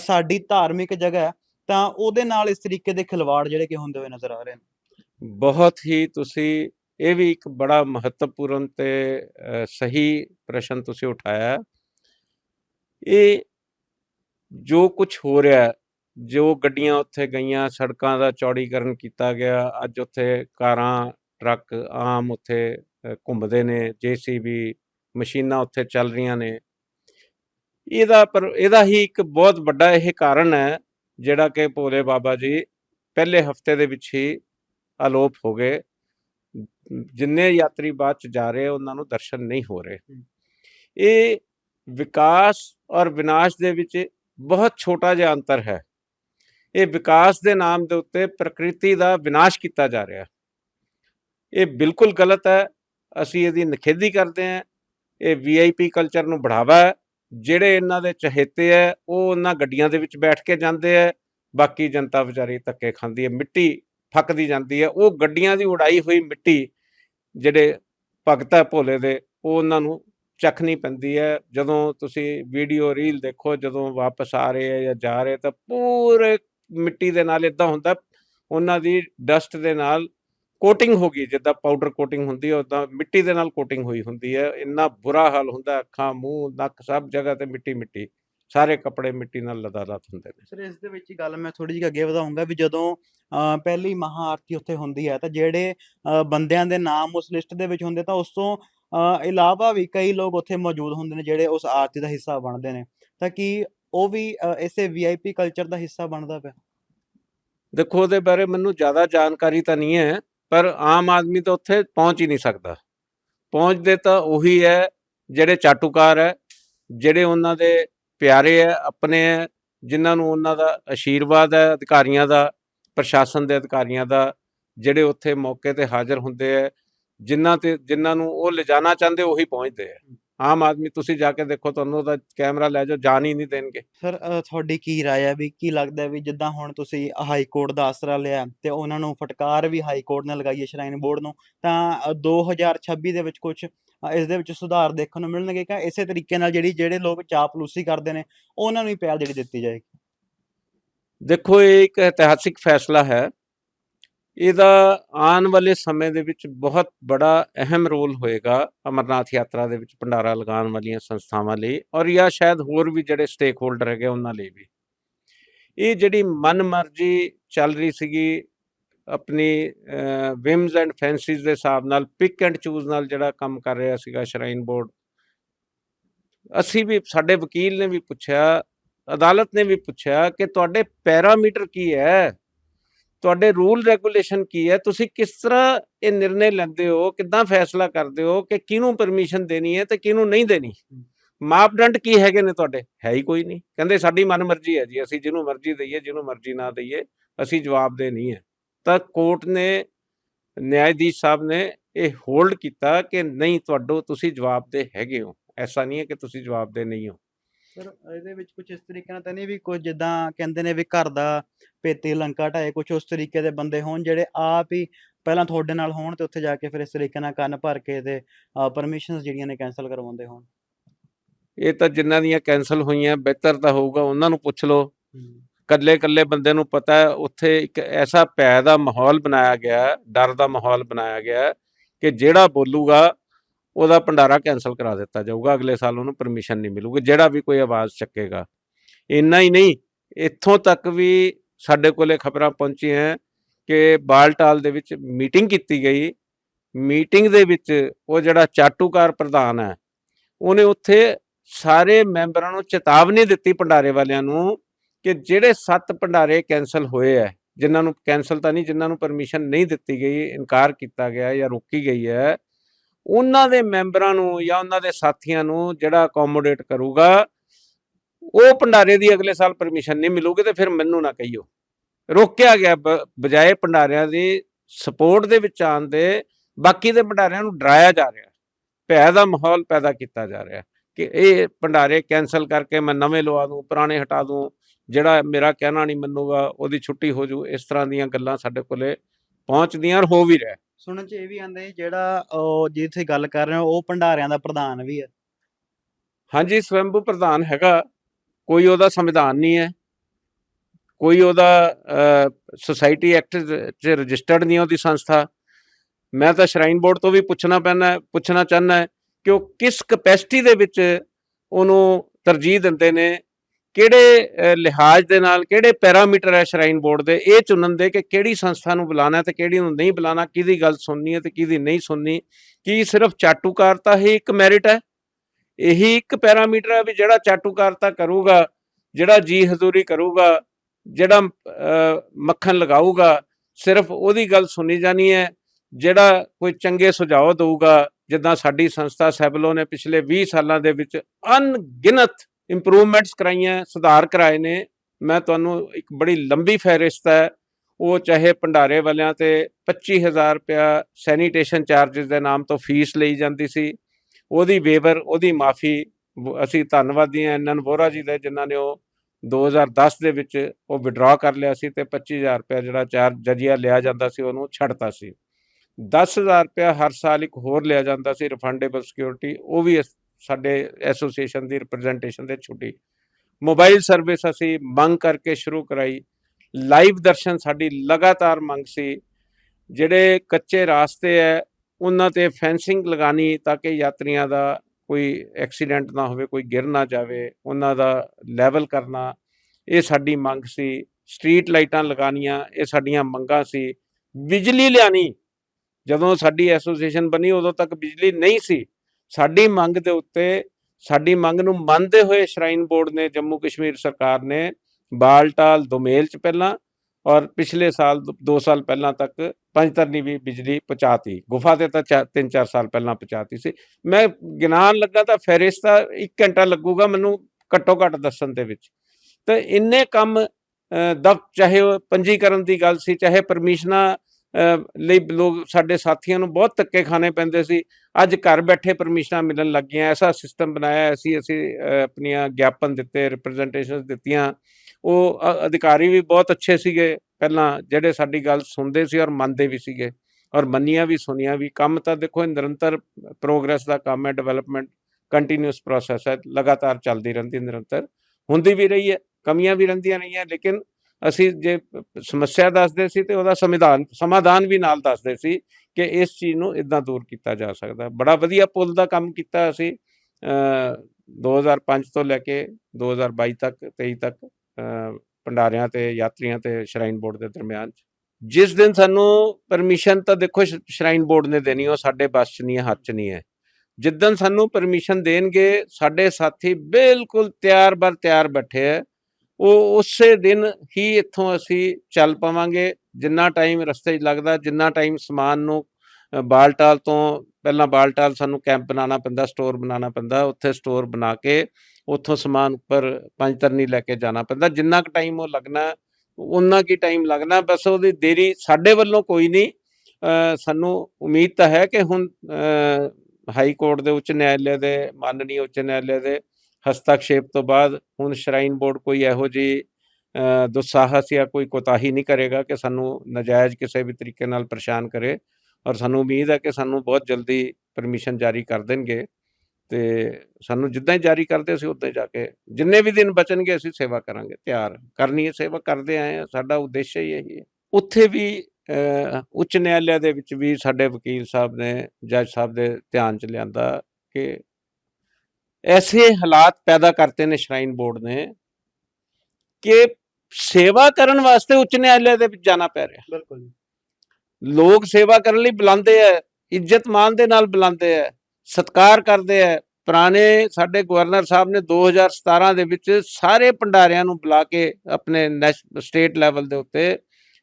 [SPEAKER 1] ਸਾਡੀ ਧਾਰਮਿਕ ਜਗ੍ਹਾ ਹੈ, ਤਾਂ ਉਹਦੇ ਨਾਲ ਇਸ ਤਰੀਕੇ ਦੇ ਖਿਲਵਾੜ ਜਿਹੜੇ ਕਿ ਹੁੰਦੇ ਹੋਏ ਨਜ਼ਰ ਆ ਰਹੇ ਨੇ?
[SPEAKER 2] ਬਹੁਤ ਹੀ ਤੁਸੀਂ, ਇਹ ਵੀ ਇੱਕ ਬੜਾ ਮਹੱਤਵਪੂਰਨ ਤੇ ਸਹੀ ਪ੍ਰਸ਼ਨ ਤੁਸੀਂ ਉਠਾਇਆ ਇਹ ਜੋ ਕੁਝ ਹੋ ਰਿਹਾ ਜੋ ਗੱਡੀਆਂ ਉੱਥੇ ਗਈਆਂ, ਸੜਕਾਂ ਦਾ ਚੌੜੀਕਰਨ ਕੀਤਾ ਗਿਆ, ਅੱਜ ਉੱਥੇ ਕਾਰਾਂ ਟਰੱਕ ਆਮ ਉੱਥੇ ਘੁੰਮਦੇ ਨੇ ਜੀਸੀਬੀ ਮਸ਼ੀਨਾਂ ਉੱਥੇ ਚੱਲ ਰਹੀਆਂ ਨੇ। ਇਹਦਾ ਪਰ ਇਹਦਾ ਹੀ ਇੱਕ ਬਹੁਤ ਵੱਡਾ ਇਹ ਕਾਰਨ ਹੈ ਜਿਹੜਾ ਕਿ ਭੋਲੇ ਬਾਬਾ ਜੀ ਪਹਿਲੇ ਹਫ਼ਤੇ ਦੇ ਵਿੱਚ ਹੀ ਅਲੋਪ ਹੋ ਗਏ। ਜਿੰਨੇ ਯਾਤਰੀ ਬਾਅਦ ਚ ਜਾ ਰਹੇ ਉਹਨਾਂ ਨੂੰ ਦਰਸ਼ਨ ਨਹੀਂ ਹੋ ਰਹੇ। ਇਹ ਵਿਕਾਸ ਔਰ ਵਿਨਾਸ਼ ਦੇ ਵਿੱਚ ਬਹੁਤ ਛੋਟਾ ਜਿਹਾ ਅੰਤਰ ਹੈ। ਇਹ ਵਿਕਾਸ ਦੇ ਨਾਮ ਦੇ ਉੱਤੇ ਪ੍ਰਕਿਰਤੀ ਦਾ ਵਿਨਾਸ਼ ਕੀਤਾ ਜਾ ਰਿਹਾ। ਇਹ ਬਿਲਕੁਲ ਗਲਤ ਹੈ। ਅਸੀਂ ਇਹਦੀ ਨਿਖੇਧੀ ਕਰਦੇ ਹਾਂ। ਇਹ ਵੀਆਈਪੀ ਕਲਚਰ ਨੂੰ ਬੜਾਵਾ ਹੈ। ਜਿਹੜੇ ਇਹਨਾਂ ਦੇ ਚਹੇਤੇ ਹੈ, ਉਹ ਉਹਨਾਂ ਗੱਡੀਆਂ ਦੇ ਵਿੱਚ ਬੈਠ ਕੇ ਜਾਂਦੇ ਹੈ। ਬਾਕੀ ਜਨਤਾ ਵਿਚਾਰੀ ਧੱਕੇ ਖਾਂਦੀ ਹੈ। ਮਿੱਟੀ ਫੱਕਦੀ ਜਾਂਦੀ ਹੈ। ਉਹ ਗੱਡੀਆਂ ਦੀ ਉਡਾਈ ਹੋਈ ਮਿੱਟੀ ਜਿਹੜੇ ਭਗਤ ਹੈ ਭੋਲੇ ਦੇ, ਉਹ ਉਹਨਾਂ ਨੂੰ ਚੱਖਣੀ ਪੈਂਦੀ ਹੈ। ਜਦੋਂ ਤੁਸੀਂ ਵੀਡੀਓ ਰੀਲ ਦੇਖੋ, ਜਦੋਂ ਵਾਪਸ ਆ ਰਹੇ ਹੈ ਜਾਂ ਜਾ ਰਹੇ ਤਾਂ ਪੂਰੇ ਮਿੱਟੀ ਦੇ ਨਾਲ ਇਦਾਂ ਹੁੰਦਾ। ਉਹਨਾਂ ਦੀ ਡਸਟ ਦੇ ਨਾਲ ਕੋਟਿੰਗ ਹੋ ਗਈ ਜਿੱਦਾਂ ਪਾਊਡਰ ਕੋਟਿੰਗ ਹੁੰਦੀ ਹੈ ਉਦਾਂ ਮਿੱਟੀ ਦੇ ਨਾਲ ਕੋਟਿੰਗ ਹੋਈ ਹੁੰਦੀ ਹੈ ਇੰਨਾ ਬੁਰਾ ਹਾਲ ਹੁੰਦਾ ਅੱਖਾਂ ਮੂੰਹ ਨੱਕ ਸਭ ਜਗ੍ਹਾ ਤੇ ਮਿੱਟੀ ਮਿੱਟੀ ਸਾਰੇ ਕੱਪੜੇ ਮਿੱਟੀ ਨਾਲ ਲਦਾਰਤ ਹੁੰਦੇ ਨੇ।
[SPEAKER 1] ਸਰ ਇਸ ਦੇ ਵਿੱਚ ਹੀ ਗੱਲ ਮੈਂ ਥੋੜੀ ਜਿਹੀ ਅੱਗੇ ਵਧਾਉਂਗਾ ਵੀ ਜਦੋਂ ਪਹਿਲੀ ਮਹਾ ਆਰਤੀ ਉੱਥੇ ਹੁੰਦੀ ਹੈ ਤਾਂ ਜਿਹੜੇ ਬੰਦਿਆਂ ਦੇ ਨਾਮ ਉਸ ਲਿਸਟ ਦੇ ਵਿੱਚ ਹੁੰਦੇ ਤਾਂ ਉਸ ਤੋਂ ਇਲਾਵਾ ਵੀ ਕਈ ਲੋਕ ਉੱਥੇ ਮੌਜੂਦ ਹੁੰਦੇ ਨੇ ਜਿਹੜੇ ਉਸ ਆਰਤੀ ਦਾ ਹਿੱਸਾ ਬਣਦੇ ਨੇ। ਤਾਂ ਕੀ ਉਹ ਵੀ ਇਸੇ ਵੀਆਈਪੀ ਕਲਚਰ ਦਾ ਹਿੱਸਾ ਬਣਦਾ ਪਿਆ?
[SPEAKER 2] ਦੇਖੋ ਉਹਦੇ ਬਾਰੇ ਮੈਨੂੰ ਜ਼ਿਆਦਾ ਜਾਣਕਾਰੀ ਤਾਂ ਨਹੀਂ ਹੈ। ਪਰ ਆਮ ਆਦਮੀ ਤਾਂ ਉੱਥੇ ਪਹੁੰਚ ਹੀ ਨਹੀਂ ਸਕਦਾ। ਪਹੁੰਚਦੇ ਤਾਂ ਉਹੀ ਹੈ, ਜਿਹੜੇ ਚਾਟੂਕਾਰ ਹੈ, ਜਿਹੜੇ ਉਹਨਾਂ ਦੇ ਪਿਆਰੇ ਹੈ, ਆਪਣੇ ਹੈ, ਜਿਨ੍ਹਾਂ ਨੂੰ ਉਹਨਾਂ ਦਾ ਆਸ਼ੀਰਵਾਦ ਹੈ, ਅਧਿਕਾਰੀਆਂ ਦਾ, ਪ੍ਰਸ਼ਾਸਨ ਦੇ ਅਧਿਕਾਰੀਆਂ ਦਾ, ਜਿਹੜੇ ਉੱਥੇ ਮੌਕੇ ਤੇ ਹਾਜ਼ਰ ਹੁੰਦੇ ਹੈ, ਜਿਨ੍ਹਾਂ ਤੇ, ਜਿਨ੍ਹਾਂ ਨੂੰ ਉਹ ਲਿਜਾਣਾ ਚਾਹੁੰਦੇ, ਉਹੀ ਪਹੁੰਚਦੇ ਹੈ। ਆਮ ਆਦਮੀ ਤੁਸੀਂ ਜਾ ਕੇ ਦੇਖੋ ਤੁਹਾਨੂੰ ਉਹਦਾ ਕੈਮਰਾ ਲੈ ਜਾਓ ਜਾਣ ਹੀ ਨਹੀਂ ਦੇਣਗੇ।
[SPEAKER 1] ਸਰ ਤੁਹਾਡੀ ਕੀ ਰਾਏ ਹੈ ਵੀ ਕੀ ਲੱਗਦਾ ਹੈ ਵੀ ਜਿੱਦਾਂ ਹੁਣ ਤੁਸੀਂ ਹਾਈ ਕੋਰਟ ਦਾ ਆਸਰਾ ਲਿਆ ਤੇ ਉਹਨਾਂ ਨੂੰ ਫਟਕਾਰ ਵੀ ਹਾਈ ਕੋਰਟ ਨੇ ਲਗਾਈ ਹੈ ਸ਼ਰਾਈਨ ਬੋਰਡ ਨੂੰ ਤਾਂ ਅ, 2026 ਦੇ ਵਿੱਚ ਕੁਝ ਇਸ ਦੇ ਵਿੱਚ ਸੁਧਾਰ ਦੇਖਣ ਨੂੰ ਮਿਲਣਗੇ ਕਿ ਇਸੇ ਤਰੀਕੇ ਨਾਲ ਜਿਹੜੀ ਜਿਹੜੇ ਲੋਕ ਚਾਪਲੂਸੀ ਕਰਦੇ ਨੇ ਉਹਨਾਂ ਨੂੰ ਹੀ ਪਹਿਲ ਜਿਹੜੀ ਦਿੱਤੀ ਜਾਏਗੀ?
[SPEAKER 2] ਦੇਖੋ ਇਹ ਇੱਕ ਇਤਿਹਾਸਿਕ ਫੈਸਲਾ ਹੈ ਇਹਦਾ ਆਉਣ ਵਾਲੇ ਸਮੇਂ ਦੇ ਵਿੱਚ ਬਹੁਤ ਬੜਾ ਅਹਿਮ ਰੋਲ ਹੋਏਗਾ ਅਮਰਨਾਥ ਯਾਤਰਾ ਦੇ ਵਿੱਚ ਭੰਡਾਰਾ ਲਗਾਉਣ ਵਾਲੀਆਂ ਸੰਸਥਾਵਾਂ ਲਈ ਔਰ ਜਾਂ ਸ਼ਾਇਦ ਹੋਰ ਵੀ ਜਿਹੜੇ ਸਟੇਕ ਹੋਲਡਰ ਹੈਗੇ ਉਹਨਾਂ ਲਈ ਵੀ। ਇਹ ਜਿਹੜੀ ਮਨਮਰਜ਼ੀ ਚੱਲ ਰਹੀ ਸੀਗੀ ਆਪਣੀ ਵਿਮਸ ਐਂਡ ਫੈਂਸੀਜ਼ ਦੇ ਹਿਸਾਬ ਨਾਲ ਪਿਕ ਐਂਡ ਚੂਜ਼ ਨਾਲ ਜਿਹੜਾ ਕੰਮ ਕਰ ਰਿਹਾ ਸੀਗਾ ਸ਼ਰਾਈਨ ਬੋਰਡ ਅਸੀਂ ਵੀ ਸਾਡੇ ਵਕੀਲ ਨੇ ਵੀ ਪੁੱਛਿਆ, ਅਦਾਲਤ ਨੇ ਵੀ ਪੁੱਛਿਆ ਕਿ ਤੁਹਾਡੇ ਪੈਰਾਮੀਟਰ ਕੀ ਹੈ? ਤੁਹਾਡੇ ਰੂਲ ਰੈਗੂਲੇਸ਼ਨ ਕੀ ਹੈ? ਤੁਸੀਂ ਕਿਸ ਤਰ੍ਹਾਂ ਇਹ ਨਿਰਣੇ ਲੈਂਦੇ ਹੋ? ਕਿੱਦਾਂ ਫੈਸਲਾ ਕਰਦੇ ਹੋ ਕਿ ਕਿਹਨੂੰ ਪਰਮਿਸ਼ਨ ਦੇਣੀ ਹੈ ਤੇ ਕਿਹਨੂੰ ਨਹੀਂ ਦੇਣੀ? ਮਾਪਦੰਡ ਕੀ ਹੈਗੇ ਨੇ ਤੁਹਾਡੇ? ਹੈ ਹੀ ਕੋਈ ਨਹੀਂ। ਕਹਿੰਦੇ ਸਾਡੀ ਮਨਮਰਜ਼ੀ ਹੈ ਜੀ ਅਸੀਂ ਜਿਹਨੂੰ ਮਰਜ਼ੀ ਦਈਏ ਜਿਹਨੂੰ ਮਰਜ਼ੀ ਨਾ ਦਈਏ ਅਸੀਂ ਜਵਾਬ ਦੇ ਨਹੀਂ ਹੈ। ਤਾਂ ਕੋਰਟ ਨੇ ਨਿਆਇਧੀਸ਼ ਸਾਹਿਬ ਨੇ ਇਹ ਹੋਲਡ ਕੀਤਾ ਕਿ ਨਹੀਂ ਤੁਹਾਡੋ ਤੁਸੀਂ ਜਵਾਬ ਦੇ ਹੈਗੇ ਹੋ। ਐਸਾ ਨਹੀਂ ਹੈ ਕਿ ਤੁਸੀਂ ਜਵਾਬ ਦੇ ਨਹੀਂ ਹੋ।
[SPEAKER 1] ਸਰ ਇਹਦੇ ਵਿੱਚ ਕੁਝ ਇਸ ਤਰੀਕੇ ਨਾਲ ਤਾਂ ਨਹੀਂ ਵੀ ਕੁਝ ਜਿੱਦਾਂ ਕਹਿੰਦੇ ਨੇ ਵੀ ਘਰ ਦਾ ਪੇਤੀ ਲੰਕਾ ਢਾਏ ਕੁਝ ਉਸ ਤਰੀਕੇ ਦੇ ਬੰਦੇ ਹੋਣ ਜਿਹੜੇ ਆਪ ਹੀ ਪਹਿਲਾਂ ਤੁਹਾਡੇ ਨਾਲ ਹੋਣ ਤੇ ਉੱਥੇ ਜਾ ਕੇ ਫਿਰ ਇਸ ਤਰੀਕੇ ਨਾਲ ਕੰਨ ਭਰ ਕੇ ਤੇ ਪਰਮਿਸ਼ਨਸ ਜਿਹੜੀਆਂ ਨੇ ਕੈਨਸਲ ਕਰਵਾਉਂਦੇ ਹੋਣ।
[SPEAKER 2] ਇਹ ਤਾਂ ਜਿਨ੍ਹਾਂ ਦੀਆਂ ਕੈਨਸਲ ਹੋਈਆਂ ਬਿਹਤਰ ਤਾਂ ਹੋਊਗਾ ਉਹਨਾਂ ਨੂੰ ਪੁੱਛ ਲਓ। ਕੱਲੇ ਕੱਲੇ ਬੰਦੇ ਨੂੰ ਪਤਾ ਹੈ ਉੱਥੇ ਇੱਕ ਐਸਾ ਭੈ ਦਾ ਮਾਹੌਲ ਬਣਾਇਆ ਗਿਆ ਡਰ ਦਾ ਮਾਹੌਲ ਬਣਾਇਆ ਗਿਆ ਕਿ ਜਿਹੜਾ ਬੋਲੂਗਾ ਉਹਦਾ ਭੰਡਾਰਾ ਕੈਨਸਲ ਕਰਾ ਦਿੱਤਾ ਜਾਊਗਾ, ਅਗਲੇ ਸਾਲ ਉਹਨੂੰ ਪਰਮਿਸ਼ਨ ਨਹੀਂ ਮਿਲੂਗੀ, ਜਿਹੜਾ ਵੀ ਕੋਈ ਆਵਾਜ਼ ਚੱਕੇਗਾ। ਇੰਨਾ ਹੀ ਨਹੀਂ, ਇੱਥੋਂ ਤੱਕ ਵੀ ਸਾਡੇ ਕੋਲੇ ਖਬਰਾਂ ਪਹੁੰਚੀਆਂ ਕਿ ਬਾਲਟਾਲ ਦੇ ਵਿੱਚ ਮੀਟਿੰਗ ਕੀਤੀ ਗਈ। ਮੀਟਿੰਗ ਦੇ ਵਿੱਚ ਉਹ ਜਿਹੜਾ ਚਾਟੂਕਾਰ ਪ੍ਰਧਾਨ ਹੈ, ਉਹਨੇ ਉੱਥੇ ਸਾਰੇ ਮੈਂਬਰਾਂ ਨੂੰ ਚੇਤਾਵਨੀ ਦਿੱਤੀ ਭੰਡਾਰੇ ਵਾਲਿਆਂ ਨੂੰ ਕਿ ਜਿਹੜੇ ਸੱਤ ਭੰਡਾਰੇ ਕੈਨਸਲ ਹੋਏ ਹੈ, ਜਿਨ੍ਹਾਂ ਨੂੰ ਕੈਨਸਲ ਤਾਂ ਨਹੀਂ, ਜਿਨ੍ਹਾਂ ਨੂੰ ਪਰਮਿਸ਼ਨ ਨਹੀਂ ਦਿੱਤੀ ਗਈ, ਇਨਕਾਰ ਕੀਤਾ ਗਿਆ ਜਾਂ ਰੋਕੀ ਗਈ ਹੈ ਉਹਨਾਂ ਦੇ ਮੈਂਬਰਾਂ ਨੂੰ ਜਾਂ ਉਹਨਾਂ ਦੇ ਸਾਥੀਆਂ ਨੂੰ ਜਿਹੜਾ ਅਕੋਮੋਡੇਟ ਕਰੂਗਾ, ਉਹ ਭੰਡਾਰੇ ਦੀ ਅਗਲੇ ਸਾਲ ਪਰਮਿਸ਼ਨ ਨਹੀਂ ਮਿਲੂਗੀ ਤੇ ਫਿਰ ਮੈਨੂੰ ਨਾ ਕਹੀਓ। ਰੋਕਿਆ ਗਿਆ ਬ- ਬਜਾਏ ਭੰਡਾਰਿਆਂ ਦੀ ਸਪੋਰਟ ਦੇ ਵਿੱਚ ਆਉਣ ਦੇ, ਬਾਕੀ ਦੇ ਭੰਡਾਰਿਆਂ ਨੂੰ ਡਰਾਇਆ ਜਾ ਰਿਹਾ। ਭੈ ਦਾ ਮਾਹੌਲ ਪੈਦਾ ਕੀਤਾ ਜਾ ਰਿਹਾ ਕਿ ਇਹ ਭੰਡਾਰੇ ਕੈਨਸਲ ਕਰਕੇ ਮੈਂ ਨਵੇਂ ਲਵਾ ਦੂੰ, ਪੁਰਾਣੇ ਹਟਾ ਦੂੰ, ਜਿਹੜਾ ਮੇਰਾ ਕਹਿਣਾ ਨਹੀਂ ਮੰਨੂਗਾ, ਉਹਦੀ ਛੁੱਟੀ ਹੋ ਜੂ, ਇਸ ਤਰ੍ਹਾਂ ਦੀਆਂ ਗੱਲਾਂ ਸਾਡੇ ਕੋਲੇ ਪਹੁੰਚਦੀਆਂ ਔਰ ਹੋ ਵੀ ਰਿਹਾ।
[SPEAKER 1] ਸੁਣਨ ਚ ਇਹ ਵੀ ਆਂਦਾ ਜਿਹੜਾ ਉਹ ਜਿੱਥੇ ਗੱਲ ਕਰ ਰਹੇ ਹੋ ਉਹ ਭੰਡਾਰਿਆਂ ਦਾ ਪ੍ਰਧਾਨ ਵੀ ਹੈ।
[SPEAKER 2] ਹਾਂਜੀ ਸਵੈੰਭੂ ਪ੍ਰਧਾਨ ਹੈਗਾ। ਕੋਈ ਉਹਦਾ ਸੰਵਿਧਾਨ ਨਹੀਂ ਹੈ। ਕੋਈ ਉਹਦਾ ਸੁਸਾਇਟੀ ਐਕਟ 'ਚ ਰਜਿਸਟਰਡ ਨਹੀਂ ਹੈ ਉਹਦੀ ਸੰਸਥਾ। ਮੈਂ ਤਾਂ ਸ਼ਰਾਈਨ ਬੋਰਡ ਤੋਂ ਵੀ ਪੁੱਛਣਾ ਪੈਣਾ ਪੁੱਛਣਾ ਚਾਹੁੰਦਾ ਹੈ ਕਿ ਉਹ ਕਿਸ ਕਪੈਸਿਟੀ ਦੇ ਵਿੱਚ ਉਹਨੂੰ ਤਰਜੀਹ ਦਿੰਦੇ ਨੇ ਕਿਹੜੇ ਲਿਹਾਜ਼ ਦੇ ਨਾਲ ਕਿਹੜੇ ਪੈਰਾਮੀਟਰ ਹੈ ਸ਼ਰਾਈਨ ਬੋਰਡ ਦੇ ਇਹ ਚੁਣਨ ਦੇ ਕਿ ਕਿਹੜੀ ਸੰਸਥਾ ਨੂੰ ਬੁਲਾਣਾ ਹੈ ਤੇ ਕਿਹੜੀ ਨੂੰ ਨਹੀਂ ਬੁਲਾਣਾ ਕਿਹਦੀ ਗੱਲ ਸੁਣਨੀ ਹੈ ਤੇ ਕਿਹਦੀ ਨਹੀਂ ਸੁਣਨੀ ਕੀ ਸਿਰਫ ਚਾਟੂਕਾਰਤਾ ਹੀ ਇੱਕ ਮੈਰਿਟ ਹੈ? ਇਹੀ ਇੱਕ ਪੈਰਾਮੀਟਰ ਹੈ ਵੀ ਜਿਹੜਾ ਚਾਟੂਕਾਰਤਾ ਕਰੂਗਾ ਜਿਹੜਾ ਜੀ ਹਜ਼ੂਰੀ ਕਰੂਗਾ ਜਿਹੜਾ ਅਹ, ਮੱਖਣ ਲਗਾਊਗਾ ਸਿਰਫ ਉਹਦੀ ਗੱਲ ਸੁਣੀ ਜਾਣੀ ਹੈ ਜਿਹੜਾ ਕੋਈ ਚੰਗੇ ਸੁਝਾਅ ਦਊਗਾ ਜਿੱਦਾਂ ਸਾਡੀ ਸੰਸਥਾ ਸੈਬਲੋ ਨੇ ਪਿਛਲੇ 20 ਸਾਲਾਂ ਦੇ ਵਿੱਚ ਅਣਗਿਣਤ ਇੰਪਰੂਵਮੈਂਟਸ ਕਰਾਈਆਂ, ਸੁਧਾਰ ਕਰਾਏ ਨੇ। ਮੈਂ ਤੁਹਾਨੂੰ ਇੱਕ ਬੜੀ ਲੰਬੀ ਫਹਿਰਿਸਤ ਹੈ। ਉਹ ਚਾਹੇ ਭੰਡਾਰੇ ਵਾਲਿਆਂ ਤੇ 25000 ਰੁਪਇਆ ਸੈਨੀਟੇਸ਼ਨ ਚਾਰजेस ਦੇ ਨਾਮ ਤੋਂ ਫੀਸ ਲਈ ਜਾਂਦੀ ਸੀ। ਉਹਦੀ ਵੇਵਰ ਉਹਦੀ ਮਾਫੀ ਅਸੀਂ ਧੰਨਵਾਦੀ ਹਾਂ ਨਨ ਵੋਰਾ ਜੀ ਦੇ, ਜਿਨ੍ਹਾਂ ਨੇ ਉਹ 2010 ਦੇ ਵਿੱਚ ਉਹ ਵਿਡਰਾ ਕਰ ਲਿਆ ਸੀ ਤੇ 25000 ਰੁਪਇਆ ਜਿਹੜਾ ਚਾਰ ਜਜੀਆ ਲਿਆ ਜਾਂਦਾ ਸੀ, ਉਹਨੂੰ ਛੱਡਤਾ ਸੀ। 10000 ਰੁਪਇਆ ਹਰ ਸਾਲ ਇੱਕ ਹੋਰ ਲਿਆ ਜਾਂਦਾ ਸੀ ਰਿਫੰਡੇਬਲ ਸਿਕਿਉਰਿਟੀ ਉਹ ਵੀ ਇਸ- ਸਾਡੇ ਐਸੋਸੀਏਸ਼ਨ ਦੀ ਰਿਪਰੈਜ਼ੈਂਟੇਸ਼ਨ ਦੇ ਛੁੱਟੀ। ਮੋਬਾਈਲ ਸਰਵਿਸ ਅਸੀਂ ਮੰਗ ਕਰਕੇ ਸ਼ੁਰੂ ਕਰਾਈ। ਲਾਈਵ ਦਰਸ਼ਨ ਸਾਡੀ ਲਗਾਤਾਰ ਮੰਗ ਸੀ। ਜਿਹੜੇ ਕੱਚੇ ਰਾਸਤੇ ਹੈ ਉਹਨਾਂ ਤੇ ਫੈਂਸਿੰਗ ਲਗਾਣੀ ਤਾਂ ਕਿ ਯਾਤਰੀਆਂ ਦਾ ਕੋਈ ਐਕਸੀਡੈਂਟ ਨਾ ਹੋਵੇ, ਕੋਈ ਗਿਰ ਨਾ ਜਾਵੇ, ਉਹਨਾਂ ਦਾ ਲੈਵਲ ਕਰਨਾ। ਇਹ ਸਾਡੀ ਮੰਗ ਸੀ। ਸਟਰੀਟ ਲਾਈਟਾਂ ਲਗਾਉਣੀਆਂ, ਇਹ ਸਾਡੀਆਂ ਮੰਗਾਂ ਸੀ। ਬਿਜਲੀ ਲਿਆਣੀ ਜਦੋਂ ਸਾਡੀ ਐਸੋਸੀਏਸ਼ਨ ਬਣੀ, ਉਦੋਂ ਤੱਕ ਬਿਜਲੀ ਨਹੀਂ ਸੀ। ਸਾਡੀ ਮੰਗ ਦੇ ਉੱਤੇ ਸਾਡੀ ਮੰਗ ਨੂੰ ਮੰਨਦੇ ਹੋਏ ਸ਼ਰਾਈਨ ਬੋਰਡ ਨੇ ਜੰਮੂ ਕਸ਼ਮੀਰ ਸਰਕਾਰ ਨੇ ਬਾਲਟਾਲ ਦੁਮੇਲ ਚ ਪਹਿਲਾਂ ਔਰ ਪਿਛਲੇ ਸਾਲ 2 ਸਾਲ ਪਹਿਲਾਂ ਤੱਕ ਪੰਜਤਰਨੀ ਵੀ ਬਿਜਲੀ ਪਹੁੰਚਾਤੀ। ਗੁਫਾ ਤੇ ਤਾਂ 3-4 ਸਾਲ ਪਹਿਲਾਂ ਪਹੁੰਚਾਤੀ ਸੀ। ਮੈਂ ਗਿਣਾਨ ਲੱਗਾ ਤਾਂ ਫਹਿਰਿਸਤਾ 1 ਘੰਟਾ ਲੱਗੂਗਾ ਮੈਨੂੰ ਘੱਟੋ ਘੱਟ ਦੱਸਣ ਦੇ ਵਿੱਚ। ਤਾਂ ਇੰਨੇ ਕੰਮ ਅਹ, ਦਫ ਚਾਹੇ ਉਹ ਪੰਜੀਕਰਨ ਦੀ ਗੱਲ ਸੀ ਚਾਹੇ ਪਰਮਿਸ਼ਨਾਂ ਲਈ ਲੋਕ ਸਾਡੇ ਸਾਥੀਆਂ ਨੂੰ ਬਹੁਤ ਧੱਕੇ ਖਾਣੇ ਪੈਂਦੇ ਸੀ। ਅੱਜ ਘਰ ਬੈਠੇ ਪਰਮਿਸ਼ਨਾਂ ਮਿਲਣ ਲੱਗੀਆਂ ਐਸਾ ਸਿਸਟਮ ਬਣਾਇਆ ਅਸੀਂ ਅਸੀਂ ਆਪਣੀਆਂ ਗਿਆਪਨ ਦਿੱਤੇ ਰਿਪਰੈਜ਼ੈਂਟੇਸ਼ਨਸ ਦਿੱਤੀਆਂ। ਉਹ ਅਧਿਕਾਰੀ ਵੀ ਬਹੁਤ ਅੱਛੇ ਸੀਗੇ। ਪਹਿਲਾਂ ਜਿਹੜੇ ਸਾਡੀ ਗੱਲ ਸੁਣਦੇ ਸੀ ਔਰ ਮੰਨਦੇ ਵੀ ਸੀਗੇ। ਔਰ ਮੰਨੀਆਂ ਵੀ, ਸੁਣੀਆਂ ਵੀ। ਕੰਮ ਤਾਂ ਦੇਖੋ ਨਿਰੰਤਰ ਪ੍ਰੋਗਰੈਸ ਦਾ ਕੰਮ ਹੈ। ਡਿਵੈਲਪਮੈਂਟ ਕੰਟੀਨਿਊਸ ਪ੍ਰੋਸੈਸ ਹੈ। ਲਗਾਤਾਰ ਚੱਲਦੀ ਰਹਿੰਦੀ, ਨਿਰੰਤਰ ਹੁੰਦੀ ਵੀ ਰਹੀ ਹੈ। ਕਮੀਆਂ ਵੀ ਰਹਿੰਦੀਆਂ ਰਹੀਆਂ। ਲੇਕਿਨ ਅਸੀਂ ਜੇ ਸਮੱਸਿਆ ਦੱਸਦੇ ਸੀ ਤੇ ਉਹਦਾ ਸੰਵਿਧਾਨ, ਸਮਾਧਾਨ ਵੀ ਨਾਲ ਦੱਸਦੇ ਸੀ ਕਿ ਇਸ ਚੀਜ਼ ਨੂੰ ਇਦਾਂ ਦੂਰ ਕੀਤਾ ਜਾ ਸਕਦਾ। ਬੜਾ ਵਧੀਆ ਪੁੱਲ ਦਾ ਕੰਮ ਕੀਤਾ ਅਸੀਂ ਅ 2005 ਤੋਂ ਲੈ ਕੇ 2022 ਤੱਕ 23 ਤੱਕ ਭੰਡਾਰਿਆਂ ਤੇ ਯਾਤਰੀਆਂ ਤੇ ਸ਼ਰਾਈਨ ਬੋਰਡ ਦੇ ਦਰਮਿਆਨ। ਜਿਸ ਦਿਨ ਸਾਨੂੰ ਪਰਮਿਸ਼ਨ ਤਾਂ ਦੇਖੋ ਸ਼ਰਾਈਨ ਬੋਰਡ ਨੇ ਦੇਣੀ, ਉਹ ਸਾਡੇ ਬਸ 'ਚ ਨਹੀਂ ਹੈ, ਹੱਥ 'ਚ ਨਹੀਂ ਹੈ। ਜਿੱਦਨ ਸਾਨੂੰ ਪਰਮਿਸ਼ਨ ਦੇਣਗੇ, ਸਾਡੇ ਸਾਥੀ ਬਿਲਕੁਲ ਤਿਆਰ ਬਰ ਤਿਆਰ ਬੈਠੇ ਹੈ। ਉਹ ਉਸੇ ਦਿਨ ਹੀ ਇੱਥੋਂ ਅਸੀਂ ਚੱਲ ਪਾਵਾਂਗੇ। ਜਿੰਨਾ ਟਾਈਮ ਰਸਤੇ 'ਚ ਲੱਗਦਾ ਜਿੰਨਾ ਟਾਈਮ ਸਮਾਨ ਨੂੰ ਬਾਲਟਾਲ ਤੋਂ ਪਹਿਲਾਂ ਬਾਲਟਾਲ ਸਾਨੂੰ ਕੈਂਪ ਬਣਾਉਣਾ ਪੈਂਦਾ ਸਟੋਰ ਬਣਾਉਣਾ ਪੈਂਦਾ ਉੱਥੇ ਸਟੋਰ ਬਣਾ ਕੇ ਉੱਥੋਂ ਸਮਾਨ ਉੱਪਰ ਪੰਜਤਰਨੀ ਲੈ ਕੇ ਜਾਣਾ ਪੈਂਦਾ। ਜਿੰਨਾ ਕੁ ਟਾਈਮ ਉਹ ਲੱਗਣਾ ਉਨਾ ਕੀ ਟਾਈਮ ਲੱਗਣਾ ਬਸ ਉਹਦੀ ਦੇਰੀ ਸਾਡੇ ਵੱਲੋਂ ਕੋਈ ਨਹੀਂ। ਅ, ਸਾਨੂੰ ਉਮੀਦ ਤਾਂ ਹੈ ਕਿ ਹੁਣ ਅ, ਹਾਈ ਕੋਰਟ ਦੇ ਉੱਚ ਨਿਆਇਲੇ ਦੇ ਮਾਨਨੀ ਉੱਚ ਨਿਆਇਲੇ ਦੇ ਹਸਤਕਸ਼ੇਪ ਤੋਂ ਬਾਅਦ ਹੁਣ ਸ਼ਰਾਈਨ ਬੋਰਡ ਕੋਈ ਇਹੋ ਜਿਹੀ ਦੁਸਾਹਸ ਜਾਂ ਕੋਈ ਕੋਤਾਹੀ ਨਹੀਂ ਕਰੇਗਾ ਕਿ ਸਾਨੂੰ ਨਜਾਇਜ਼ ਕਿਸੇ ਵੀ ਤਰੀਕੇ ਨਾਲ ਪਰੇਸ਼ਾਨ ਕਰੇ ਔਰ ਸਾਨੂੰ ਉਮੀਦ ਹੈ ਕਿ ਸਾਨੂੰ ਬਹੁਤ ਜਲਦੀ ਪਰਮਿਸ਼ਨ ਜਾਰੀ ਕਰ ਦੇਣਗੇ ਤੇ ਸਾਨੂੰ ਜਿੱਦਾਂ ਹੀ ਜਾਰੀ ਕਰਦੇ ਅਸੀਂ ਉਦਾਂ ਹੀ ਜਾ ਕੇ ਜਿੰਨੇ ਵੀ ਦਿਨ ਬਚਣਗੇ ਅਸੀਂ ਸੇਵਾ ਕਰਾਂਗੇ, ਤਿਆਰ ਕਰਨੀ ਹੈ, ਸੇਵਾ ਕਰਦੇ ਆਏ ਹਾਂ, ਸਾਡਾ ਉਦੇਸ਼ ਹੀ ਇਹੀ ਹੈ। ਉੱਥੇ ਵੀ ਉੱਚ ਨਿਆਲਿਆ ਦੇ ਵਿੱਚ ਵੀ ਸਾਡੇ ਵਕੀਲ ਸਾਹਿਬ ਨੇ, ਜੱਜ ਸਾਹਿਬ ਦੇ ਧਿਆਨ ਚ ਲਿਆਂਦਾ ਕਿ ਐਸੇ ਹਾਲਾਤ ਪੈਦਾ ਕਰਤੇ ਨੇ ਸ਼ਰਾਈਨ ਬੋਰਡ ਨੇ ਕਿ ਸੇਵਾ ਕਰਨ ਵਾਸਤੇ ਉੱਚ ਨਿਆਇਲਿਆ ਦੇ ਵਿੱਚ ਜਾਣਾ ਪੈ ਰਿਹਾ।
[SPEAKER 1] ਬਿਲਕੁਲ
[SPEAKER 2] ਲੋਕ ਸੇਵਾ ਕਰਨ ਲਈ ਬੁਲਾਉਂਦੇ ਐ ਇੱਜ਼ਤ ਮਾਨ ਦੇ ਨਾਲ ਬੁਲਾਉਂਦੇ ਐ ਸਤਿਕਾਰ ਕਰਦੇ ਐ। ਪੁਰਾਣੇ ਸਾਡੇ ਗਵਰਨਰ ਸਾਹਿਬ ਨੇ 2017 ਦੇ ਵਿੱਚ ਸਾਰੇ ਭੰਡਾਰਿਆਂ ਨੂੰ ਬੁਲਾ ਕੇ ਆਪਣੇ ਸਟੇਟ ਲੈਵਲ ਦੇ ਉੱਤੇ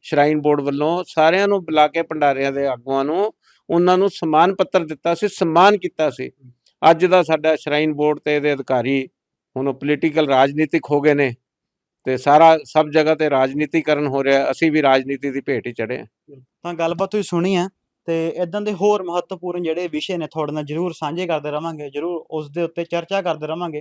[SPEAKER 2] ਸ਼ਰਾਈਨ ਬੋਰਡ ਵੱਲੋਂ ਸਾਰਿਆਂ ਨੂੰ ਬੁਲਾ ਕੇ ਭੰਡਾਰਿਆਂ ਦੇ ਆਗੂਆਂ ਨੂੰ ਉਹਨਾਂ ਨੂੰ ਸਨਮਾਨ ਪੱਤਰ ਦਿੱਤਾ ਸੀ ਸਨਮਾਨ ਕੀਤਾ ਸੀ। ਅੱਜ ਦਾ ਸਾਡਾ ਸ਼ਰਾਈਨ ਬੋਰਡ ਤੇ ਇਹਦੇ ਅਧਿਕਾਰੀ ਹੁਣ ਪੋਲੀਟੀਕਲ ਰਾਜਨੀਤਿਕ ਹੋ ਗਏ ਨੇ ਤੇ ਸਾਰਾ ਸਭ ਜਗ੍ਹਾ ਤੇ ਰਾਜਨੀਤੀਕਰਨ ਹੋ ਰਿਹਾ, ਅਸੀਂ ਵੀ ਰਾਜਨੀਤੀ ਦੀ ਭੇਟ ਹੀ ਚੜੇ ਹਾਂ।
[SPEAKER 1] ਤਾਂ ਗੱਲਬਾਤ ਤੁਸੀਂ ਸੁਣੀ ਹੈ ਤੇ ਇਦਾਂ ਦੇ ਹੋਰ ਮਹੱਤਵਪੂਰਨ ਜਿਹੜੇ ਵਿਸ਼ੇ ਨੇ ਤੁਹਾਡੇ ਨਾਲ ਜਰੂਰ ਸਾਂਝੇ ਕਰਦੇ ਰਵਾਂਗੇ, ਜਰੂਰ ਉਸ ਦੇ ਉੱਤੇ ਚਰਚਾ ਕਰਦੇ ਰਵਾਂਗੇ।